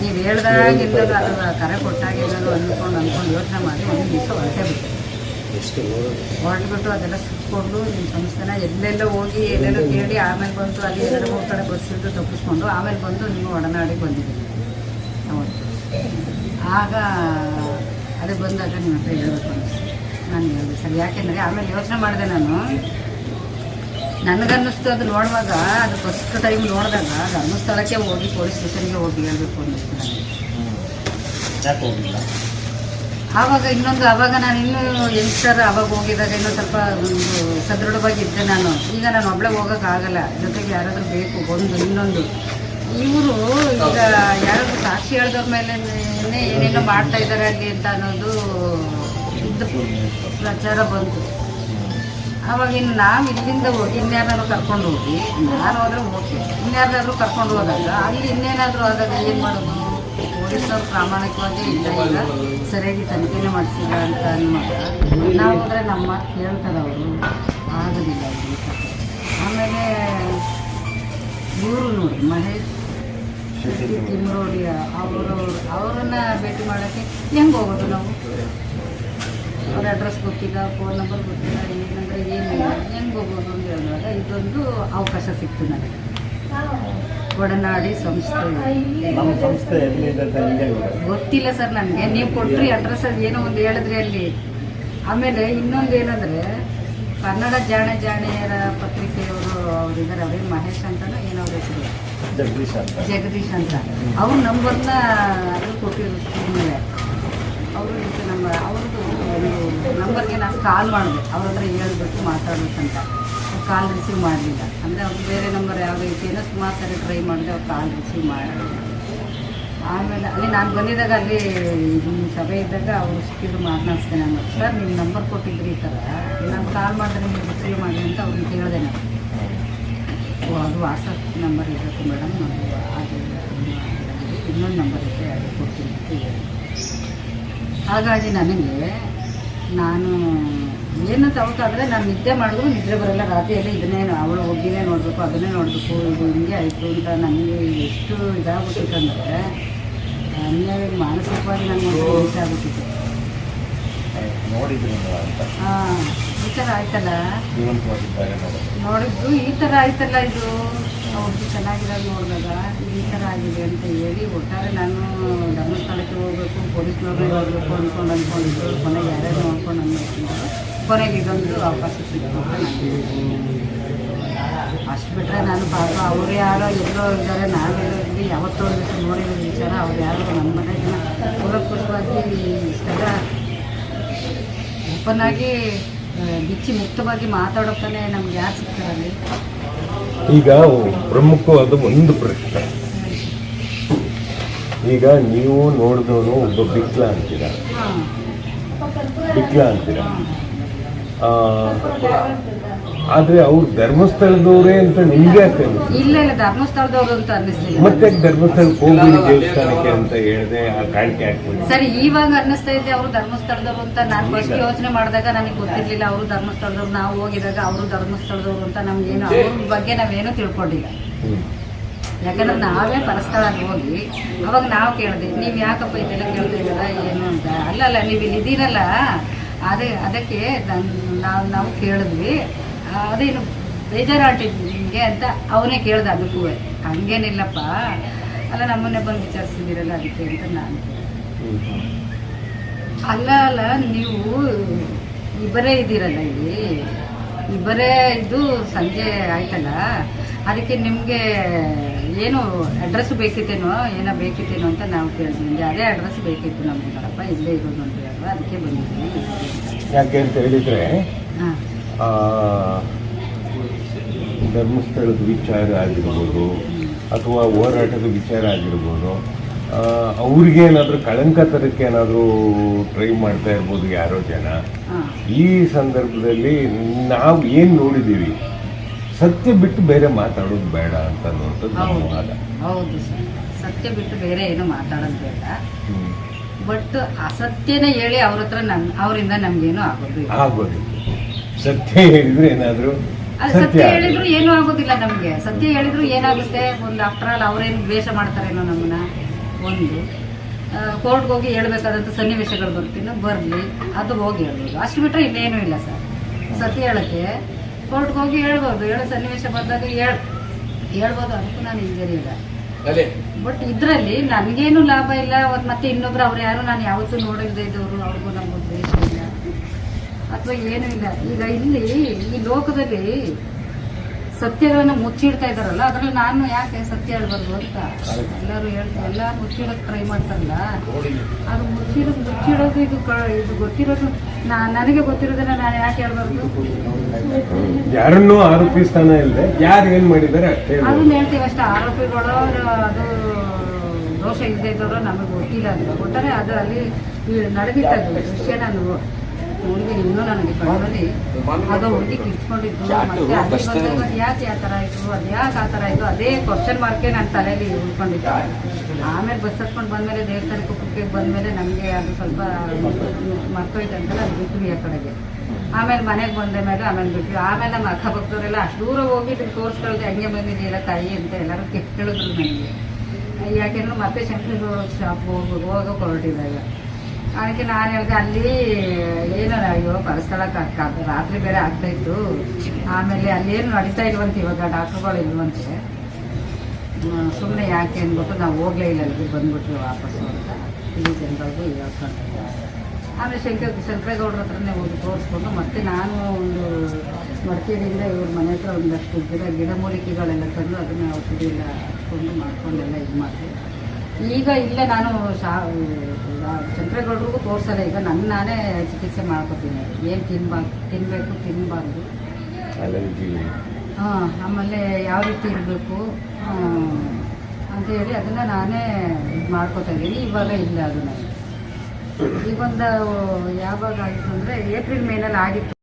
ನೀವು ಹೇಳ್ದಾಗಿಂದಲೂ ಅದು ಕರೆ ಕೊಟ್ಟಾಗಿಂದಲೂ ಅಂದ್ಕೊಂಡು ಅಂದ್ಕೊಂಡು ಯೋಚನೆ ಮಾಡಿ ಒಂದು ದಿವಸ ಹೊರಟೇ ಬಿಟ್ಟು. ಹೊರಟ್ಬಿಟ್ಟು ಅದೆಲ್ಲ ಸುತ್ತಕೊಂಡು ನಿಮ್ಮ ಸಂಸ್ಥೆನ ಎಲ್ಲೆಲ್ಲೋ ಹೋಗಿ ಎಲ್ಲೆಲ್ಲೋ ಕೇಳಿ ಆಮೇಲೆ ಬಂತು ಅಲ್ಲಿ ಎಲ್ಲರೂ ಹೋಗ್ತಾರೆ ಕಡೆ ಬಸ್ ಇದ್ದು ತಪ್ಪಿಸ್ಕೊಂಡು ಆಮೇಲೆ ಬಂದು ನೀವು ಒಡನಾಡಿಗೆ ಬಂದಿದ್ದೀನಿ ಅವತ್ತು ಆಗ ಅದು ಬಂದಾಗ ನಿಮ್ಮ ಹತ್ರ ಹೇಳ್ಬೇಕು ಅನಿಸ್ತು ನಾನು ಹೇಳಿದೆ ಸರಿ ಯಾಕೆಂದರೆ ಆಮೇಲೆ ಯೋಚನೆ ಮಾಡಿದೆ ನಾನು. ನನಗನ್ನಿಸ್ತು ಅದು ನೋಡುವಾಗ ಅದು ಫಸ್ಟ್ ಟೈಮ್ ನೋಡಿದಾಗ ಧರ್ಮಸ್ಥಳಕ್ಕೆ ಹೋಗಿ ಪೊಲೀಸ್ ಸ್ಟೇಷನ್ಗೆ ಹೋಗಿ ಹೇಳಬೇಕು ಅನ್ನಿಸ್ತು ನನಗೆ. ಆವಾಗ ಇನ್ನೊಂದು ಆವಾಗ ನಾನು ಇನ್ನೂ ಯಂಗ್ಸ್ಟರ್ ಅವಾಗ ಹೋಗಿದಾಗ ಇನ್ನೂ ಸ್ವಲ್ಪ ಒಂದು ಸದೃಢವಾಗಿದ್ದೆ ನಾನು. ಈಗ ನಾನು ಒಬ್ಬಳೇ ಹೋಗೋಕ್ಕಾಗಲ್ಲ. ಜೊತೆಗೆ ಯಾರಾದರೂ ಬೇಕು ಒಂದು ಇನ್ನೊಂದು. ಇವರು ಈಗ ಯಾರು ಸಾಕ್ಷಿ ಹೇಳ್ದವ್ರ ಮೇಲೆ ಏನೇನೋ ಮಾಡ್ತಾ ಇದ್ದಾರೆ ಅಲ್ಲಿ ಅಂತ ಅನ್ನೋದು ಇದ್ದು ಪ್ರಚಾರ ಬಂತು. ಅವಾಗ ಇನ್ನು ನಾವು ಇಲ್ಲಿಂದ ಹೋಗಿ ಇನ್ಯಾರನ್ನಾದ್ರೂ ಕರ್ಕೊಂಡು ಹೋಗಿ, ನಾನು ಹೋದ್ರೆ ಓಕೆ ಇನ್ಯಾರನ್ನಾದ್ರೂ ಕರ್ಕೊಂಡು ಹೋದಾಗ ಅಲ್ಲಿ ಇನ್ನೇನಾದರೂ ಆದಾಗ ಏನು ಮಾಡೋದು? ಪೊಲೀಸರು ಪ್ರಾಮಾಣಿಕವಾಗಿ ಇಲ್ಲ, ಈಗ ಸರಿಯಾಗಿ ತನಿಖೆನೇ ಮಾಡ್ತೀರ ಅಂತ ಅನ್ವಾಗ ನಾವು ಹೋದ್ರೆ ನಮ್ಮ ಮಾತು ಕೇಳ್ತಾರೆ ಅವರು, ಆಗೋದಿಲ್ಲ ಆಮೇಲೆ ನೋಡಿ ಮಹೇಶ್ ಶೆಟ್ಟಿ ತಿಮ್ರೋಡಿ ಅವರು ಅವರನ್ನ ಭೇಟಿ ಮಾಡೋಕ್ಕೆ ಹೆಂಗೆ ಹೋಗೋದು ನಾವು? ಅವ್ರ ಅಡ್ರೆಸ್ ಗೊತ್ತಿಲ್ಲ ಫೋನ್ ನಂಬರ್ ಗೊತ್ತಿಲ್ಲ ಏನಂದ್ರೆ ಏನಿಲ್ಲ ಹೆಂಗೆ ಹೋಗೋದು ಅಂತ ಹೇಳಿದಾಗ ಇದೊಂದು ಅವಕಾಶ ಸಿಕ್ತು ನನಗೆ. ಒಡನಾಡಿ ಸಂಸ್ಥೆ. ಗೊತ್ತಿಲ್ಲ ಸರ್ ನನಗೆ. ನೀವು ಕೊಟ್ರಿ ಅಡ್ರೆಸ್ ಅದು ಏನೋ ಒಂದು ಹೇಳಿದ್ರಿ ಅಲ್ಲಿ. ಆಮೇಲೆ ಇನ್ನೊಂದು ಏನಂದರೆ ಕನ್ನಡ ಜಾಣೆ ಜಾಣೆಯರ ಪತ್ರಿಕೆಯವರು ಅವರಿದ್ದಾರೆ ಅವ್ರೇನು ಮಹೇಶ್ ಅಂತನೋ ಏನೋ ಅವ್ರ ಹೆಸರು? ಜಗದೀಶ್ ಅಂತ. ಜಗದೀಶ್ ಅಂತ. ಅವ್ರ ನಂಬರ್ನ ಅದು ಕೊಟ್ಟಿರ್ತೀನಿ ಅವರು ಇದಕ್ಕೆ ನಮ್ಮ ಅವ್ರದ್ದು ಒಂದು ನಂಬರ್ಗೆ ನಾನು ಕಾಲ್ ಮಾಡಿದೆ. ಅವ್ರ ಹತ್ರ ಹೇಳ್ಬಿಟ್ಟು ಮಾತಾಡ್ಬೇಕಂತ. ಕಾಲ್ ರಿಸೀವ್ ಮಾಡಲಿಲ್ಲ. ಅಂದರೆ ಅವ್ರು ಬೇರೆ ನಂಬರ್ ಯಾವುದೋ ಏನೋ ಸುಮಾರು ಸರಿ ಟ್ರೈ ಮಾಡಿದೆ. ಅವ್ರು ಕಾಲ್ ರಿಸೀವ್ ಮಾಡಲಿಲ್ಲ ಆಮೇಲೆ ಅಲ್ಲಿ ನಾನು ಬಂದಿದ್ದಾಗ ಅಲ್ಲಿ ನಿಮ್ಮ ಸಭೆ ಇದ್ದಾಗ ಅವರು ಸಿಕ್ಕಿದ್ರು ಮಾತನಾಡಿಸ್ತೇನೆ ನಾನು. ಸರ್ ನಿಮ್ಮ ನಂಬರ್ ಕೊಟ್ಟಿದ್ರಿ ಈ ಥರ ನಾನು ಕಾಲ್ ಮಾಡಿದ್ರೆ ನೀವು ರಿಸೀವ್ ಮಾಡಿ ಅಂತ ಅವ್ರಿಗೆ ಕೇಳಿದೆ ನಾನು. ಓ, ಅದು ವಾಟ್ಸಪ್ ನಂಬರ್ ಇರಬೇಕು ಮೇಡಮ್ ಅದು ಅದು ಇನ್ನೊಂದು ನಂಬರ್ ಇದೆ ಅದು ಕೊಡ್ತೀನಿ ಅಂತ ಹಾಗಾಗಿ ನನಗೆ ನಾನು ಏನು ತಗೋಕಾದ್ರೆ ನಾನು ನಿದ್ದೆ ಮಾಡಿದ್ರು, ನಿದ್ರೆ ಬರಲ್ಲ. ರಾತ್ರಿಯಲ್ಲಿ ಇದನ್ನೇ ಅವಳು ಹೋಗಿನೇ ನೋಡಬೇಕು, ಅದನ್ನೇ ನೋಡಬೇಕು, ಇದು ಹಿಂಗೆ ಆಯಿತು ಅಂತ ನನಗೆ ಎಷ್ಟು ಇದಾಗ್ಬಿಟ್ಟಿತ್ತಂದರೆ ಮಾನಸಿಕವಾಗಿ ನನಗೆ ನೋಡಿದ್ರು ಅಂತ. ಹಾಂ ಈ ಥರ ಆಯ್ತಲ್ಲ? ನೋಡಿದ್ದು ಈ ಥರ ಆಯ್ತಲ್ಲ ಇದು? ಅವ್ರದ್ದು ಚೆನ್ನಾಗಿರೋದು ನೋಡಿದಾಗ ಈ ಥರ ಆಗಿದೆ ಅಂತ ಹೇಳಿ ಒಟ್ಟಾರೆ ನಾನು ಧರ್ಮಸ್ಥಳಕ್ಕೆ ಹೋಗ್ಬೇಕು ಪೊಲೀಸ್ನವ್ರಿಗೆ ಹೋಗ್ಬೇಕು ಅಂದ್ಕೊಂಡು ಅಂದ್ಕೊಂಡಿದ್ದು ಕೊನೆಗೆ ಯಾರ್ಯಾರು ನೋಡ್ಕೊಂಡು ಅಂದ್ಕೊಂಡು ಕೊನೆಗೆ ಇದೊಂದು ಅವಕಾಶ ನನಗೆ ಅಷ್ಟು ಬಿಟ್ಟರೆ ನಾನು ಪಾಪ ಅವ್ರು ಯಾರೋ ಎಲ್ಲೋ ಇದ್ದಾರೆ ನಾವೆಲ್ಲೋ ಇದ್ವಿ ಯಾವತ್ತೋ ಒಂದು ದಿವಸ ನೋಡಿರೋ ವಿಚಾರ ಅವ್ರು ಯಾರೋ ನನ್ನ ಮನೆಗಿನ ಪೂರ್ವಪೂರ್ವವಾಗಿ ಇಷ್ಟೆಲ್ಲ ಓಪನ್ ಆಗಿ ಬಿಚ್ಚಿ ಮುಕ್ತವಾಗಿ ಮಾತಾಡೋಕ್ಕೇ ನಮ್ಗೆ ಯಾರು ಸಿಗ್ತಾರಲ್ಲಿ ಈಗ ಪ್ರಮುಖವಾದ ಒಂದು ಪ್ರಶ್ನೆ. ಈಗ ನೀವು ನೋಡಿದವನು ಒಬ್ಬ ಬಿಕ್ಲ ಅಂತೀರ? ಬಿಕ್ಲ ಅಂತೀರ? ಆದ್ರೆ ಅವ್ರು ಧರ್ಮಸ್ಥಳದವರೇ ಅಂತ ನಿಮ್ಗೆ ಯಾಕೆ? ಇಲ್ಲ ಇಲ್ಲ ಧರ್ಮಸ್ಥಳದವರು ಅಂತ ಅನ್ನಿಸ್ಲಿಲ್ಲ ಮತ್ತೆ ಧರ್ಮಸ್ಥಳಕ್ಕೆ ಹೋಗ್ಬಿಡಿ ದೇವಸ್ಥಾನಕ್ಕೆ ಅಂತ ಹೇಳಿದೆ ಆ ಕಾಣಿಕೆ ಹಾಕ್ಬಿಡಿ ಸರಿ ಇವಾಗ ಅನ್ನಿಸ್ತಾ ಇದೆ ಅವರು ಧರ್ಮಸ್ಥಳದವರು ಅಂತ. ನಾನು ಫಸ್ಟ್ ಯೋಚನೆ ಮಾಡಿದಾಗ ನನಗೆ ಗೊತ್ತಿರ್ಲಿಲ್ಲ ಅವರು ಧರ್ಮಸ್ಥಳದವ್ರು. ನಾವು ಹೋಗಿದಾಗ ಅವರು ಧರ್ಮಸ್ಥಳದವ್ರು ಅಂತ ನಮ್ಗೇನು ಅವ್ರ ಬಗ್ಗೆ ನಾವೇನು ತಿಳ್ಕೊಂಡಿಲ್ಲ. ಯಾಕಂದ್ರೆ ನಾವೇ ಪರಸ್ಥಳಕ್ಕೆ ಹೋಗಿ ಅವಾಗ ನಾವು ಕೇಳಿದೆ ನೀವು ಯಾಕಪ್ಪ ಇದೆಲ್ಲ ಕೇಳ್ತಿದ್ದೀರ ಏನು ಅಂತ? ಅಲ್ಲ ಅಲ್ಲ ನೀವು ಇಲ್ಲಿ ಇದ್ದೀರಲ್ಲ ಅದೇ ಅದಕ್ಕೆ ನನ್- ನಾವು ನಾವು ಕೇಳಿದ್ವಿ. ಅದೇನು ಬೇಜಾರಾಟಿದ್ದು ನಿಮಗೆ ಅಂತ ಅವನೇ ಕೇಳ್ದೆ ಅದಕ್ಕೂ ಹಂಗೇನಿಲ್ಲಪ್ಪ. ಅಲ್ಲ ನಮ್ಮನ್ನೇ ಬಂದು ವಿಚಾರಿಸಿದ್ದೀರಲ್ಲ ಅದಕ್ಕೆ ಅಂತ ನಾನು. ಅಲ್ಲ ಅಲ್ಲ ನೀವು ಇಬ್ಬರೇ ಇದ್ದೀರಲ್ಲ ಇಲ್ಲಿ? ಇಬ್ಬರೇ ಇದ್ದು ಸಂಜೆ ಆಯ್ತಲ್ಲ? ಅದಕ್ಕೆ ನಿಮಗೆ ಏನು ಅಡ್ರೆಸ್ ಬೇಕಿತ್ತೇನೋ ಏನೋ ಬೇಕಿತ್ತೇನೋ ಅಂತ ನಾವು ಕೇಳಿದ್ವಿ. ಅದೇ ಅಡ್ರೆಸ್ ಬೇಕಿತ್ತು ನಮ್ಗೆ. ಇಲ್ಲೇ ಇರೋದು ಅಂತ ಅಲ್ವಾ ಅದಕ್ಕೆ ಬಂದಿದ್ವಿ. ಯಾಕೆ ಅಂತ ಹೇಳಿದ್ರೆ ಹಾಂ. ಧರ್ಮಸ್ಥಳದ ವಿಚಾರ ಆಗಿರ್ಬೋದು ಅಥವಾ ಹೋರಾಟದ ವಿಚಾರ ಆಗಿರ್ಬೋದು ಅವ್ರಿಗೆ ಏನಾದರೂ ಕಳಂಕ ತರಕ್ಕೆ ಏನಾದರೂ ಟ್ರೈ ಮಾಡ್ತಾ ಇರ್ಬೋದು ಯಾರೋ ಜನ. ಈ ಸಂದರ್ಭದಲ್ಲಿ ನಾವು ಏನು ನೋಡಿದ್ದೀವಿ ಸತ್ಯ ಬಿಟ್ಟು ಬೇರೆ ಮಾತಾಡೋದು ಬೇಡ ಅಂತ ಅನ್ನುವಂಥದ್ದು ನಮ್ಮ ಹೌದು. ವಾದ. ಹೌದು ಸರ್. ಸತ್ಯ ಬಿಟ್ಟು ಬೇರೆ ಏನು ಮಾತಾಡೋದು ಬೇಡ. ಬಟ್ ಅಸತ್ಯನೇ ಹೇಳಿ ಅವ್ರ ಹತ್ರ ನಮ್ ಅವರಿಂದ ನಮ್ಗೇನು ಆಗೋದು ಆಗೋದಿಲ್ಲ. ಆಗೋದು ಸತ್ಯ ಹೇಳಿದ್ರೆ ಏನಾದರೂ ಸತ್ಯ. ಹೇಳಿದ್ರು ಏನು ಆಗೋದಿಲ್ಲ ನಮಗೆ. ಸತ್ಯ ಹೇಳಿದ್ರು ಏನಾಗುತ್ತೆ? ಒಂದು ಆಫ್ಟರ್ ಆಲ್ ಅವ್ರೇನು ದ್ವೇಷ ಮಾಡ್ತಾರೇನೋ ನಮ್ಮನ್ನ? ಒಂದು. ಕೋರ್ಟ್ಗೆ ಹೋಗಿ ಹೇಳ್ಬೇಕಾದಂಥ ಸನ್ನಿವೇಶಗಳು ಬರ್ತೀನಿ ಬರಲಿ ಅದು ಹೋಗಿ ಹೇಳ್ಬೋದು. ಅಷ್ಟು ಬಿಟ್ಟರೆ ಇನ್ನೇನೂ ಇಲ್ಲ ಸರ್. ಸತ್ಯ ಹೇಳಕ್ಕೆ ಕೋರ್ಟ್ಗೆ ಹೋಗಿ ಹೇಳ್ಬೋದು. ಹೇಳೋ ಸನ್ನಿವೇಶ ಬಂದಾಗ ಹೇಳ್. ಹೇಳ್ಬೋದು ಅದಕ್ಕೂ ನಾನು ಇಲ್ಲ. ಬಟ್ ಇದರಲ್ಲಿ ನನಗೇನು ಲಾಭ ಇಲ್ಲ. ಮತ್ತೆ ಇನ್ನೊಬ್ರು ಅವ್ರು ಯಾರು? ನಾನು ಯಾವತ್ತೂ ನೋಡಿಲ್ಲದೆ ಇದ್ದವರು. ಅವ್ರಿಗೂ ನಮಗೂ ದ್ವೇಷ ಇಲ್ಲ. ಅಥವಾ ಏನೂ ಇಲ್ಲ. ಈಗ ಇಲ್ಲಿ ಈ ಲೋಕದಲ್ಲಿ ಸತ್ಯಗಳನ್ನು ಮುಚ್ಚಿಡ್ತಾ ಇದಾರಲ್ಲ ಅದ್ರಲ್ಲಿ ನಾನು ಯಾಕೆ ಸತ್ಯ ಹೇಳ್ಬಾರ್ದು ಅಂತ? ಎಲ್ಲರೂ ಹೇಳ್ತಾರೆ ಎಲ್ಲ ಮುಚ್ಚಿಡೋಕೆ ಟ್ರೈ ಮಾಡ್ತಾರಲ್ಲ? ಅದು ಮುಚ್ಚಿಡೋದು ಮುಚ್ಚಿಡೋದು ಇದು ಇದು ಗೊತ್ತಿರೋದು ನನಗೆ ಗೊತ್ತಿರೋದನ್ನ ನಾನು ಯಾಕೆ ಹೇಳ್ಬಾರ್ದು? ಯಾರನ್ನೂ ಆರೋಪಿಸ್ತಾನೆ ಇಲ್ಲದೆ ಯಾರು ಏನ್ ಮಾಡಿದ್ದಾರೆ. ಅದನ್ನ ಹೇಳ್ತೀವಿ ಅಷ್ಟೇ ಆರೋಪಿಗಳು ಅದು ದೋಷ ಇಲ್ಲದೆ ಇದ್ದವರು ನಮಗೆ ಗೊತ್ತಿಲ್ಲ ಅಂತ. ಒಟ್ಟಾರೆ ಅದು ಅಲ್ಲಿ ನಡೆದಿತ್ತು ವಿಷಯ ನಾನು ಹುಡುಗಿ ಇನ್ನೂ ನನಗೆ ಕಣ್ಣಲ್ಲಿ ಅದು ಹುಡುಗಿ ಕಿರ್ಚ್ಕೊಂಡಿದ್ದು ಮತ್ತೆ ಅಲ್ಲಿ ಯಾಕೆ ಆ ಥರ ಆಯಿತು? ಅದು ಯಾಕೆ ಆ ಥರ ಆಯಿತು? ಅದೇ ಕ್ವಶನ್ ಮಾರ್ಕೆ ನಾನು ತಲೆಯಲ್ಲಿ ಉಳ್ಕೊಂಡಿತ್ತು. ಆಮೇಲೆ ಬಸ್ ಹತ್ಕೊಂಡು ಬಂದಮೇಲೆ ದೇವಸ್ಥಾನಕ್ಕೆ ಕುಕ್ಕಕ್ಕೆ ಬಂದಮೇಲೆ ನಮಗೆ ಅದು ಸ್ವಲ್ಪ ಮರ್ತೋಯ್ತು ಅಂತ ಅದು ಬಿಟ್ವಿ ಆ ಕಡೆಗೆ. ಆಮೇಲೆ ಮನೆಗೆ ಬಂದ ಮೇಲೆ ಆಮೇಲೆ ಬಿಟ್ವಿ ಆಮೇಲೆ ನಮ್ಮ ಅಕ್ಕಪಕ್ಕದವರೆಲ್ಲ ಅಷ್ಟು ದೂರ ಹೋಗಿ ತೋರಿಸ್ಕೊಳ್ದೆ ಹಂಗೆ ಬಂದಿದೆಯಲ್ಲ ತಾಯಿ ಅಂತ ಎಲ್ಲರೂ ಕೇಳಿದ್ರು ನನಗೆ. ಯಾಕೆಂದ್ರೆ ಮತ್ತೆ ಶಂಕರ ಶಾಪ್ ಹೋಗಿ ಹೋಗೋಕೆ ಹೊರಟಿದಾಗ ಅದಕ್ಕೆ ನಾನು ಹೇಳಿದೆ, ಅಲ್ಲಿ ಏನೋ ಅಯ್ಯೋ ಪರಸ್ಥಳಕ್ಕೆ ಅಕ್ಕ ರಾತ್ರಿ ಬೇರೆ ಆಗ್ತಾ ಇತ್ತು. ಆಮೇಲೆ ಏನು ನಡೀತಾ ಇಲ್ವಂತೆ ಇವಾಗ, ಡಾಕ್ಟ್ರುಗಳು ಇಲ್ವಂತೆ. ಸುಮ್ಮನೆ ಯಾಕೆ ಅಂದ್ಬಿಟ್ಟು ನಾವು ಹೋಗ್ಲೇ ಇಲ್ಲ ಅಲ್ಲಿಗೆ ಬಂದ್ಬಿಟ್ವಿ ವಾಪಸ್ಸು ಅಂತ. ಇಲ್ಲಿ ಜನಗಳಿಗೂ ಹೇಳ್ಕೊಂಡಿದ್ದೆ ಆಮೇಲೆ ಶಂಕರ್, ಶಂಕರೇಗೌಡ್ರ ಹತ್ರನೇ ಹೋಗಿ ತೋರಿಸ್ಕೊಂಡು ಮತ್ತೆ ನಾನು ಒಂದು ಮಡಿಕೇರಿಯಿಂದ ಇವ್ರ ಮನೆ ಹತ್ರ ಒಂದಷ್ಟು ಗಿಡ, ಗಿಡಮೂಲಿಕೆಗಳೆಲ್ಲ ತಂದು ಅದನ್ನ ಔಷಧಿ ಎಲ್ಲ ಹಚ್ಕೊಂಡು ಮಾಡ್ಕೊಂಡೆಲ್ಲ ಇದು ಮಾಡಿದೆ. ಈಗ ಇಲ್ಲ ನಾನು ಶಾ ಶಂಕರೇಗೌಡ್ರಿಗೂ ತೋರಿಸಲ್ಲ ಈಗ ನನ್ನ ನಾನೇ ಚಿಕಿತ್ಸೆ ಮಾಡ್ಕೊತೀನಿ. ಏನು ತಿನ್ಬಾರ್ದು. ತಿನ್ನಬೇಕು ತಿನ್ನಬಾರ್ದು ಹಾಂ ಆಮೇಲೆ ಯಾವ ರೀತಿ ಇರಬೇಕು ಅಂತೇಳಿ ಅದನ್ನು ಅದನ್ನ ನಾನೇ ಇದು ಮಾಡ್ಕೋತಾ ಇದ್ದೀನಿ. ಇವಾಗ ಇಲ್ಲ ಅದು ನನಗೆ. ಈಗೊಂದು ಯಾವಾಗ ಆಗಿತ್ತು ಅಂದರೆ ಏಪ್ರಿಲ್ ಮೇನಲ್ಲಿ ಆಗಿತ್ತು.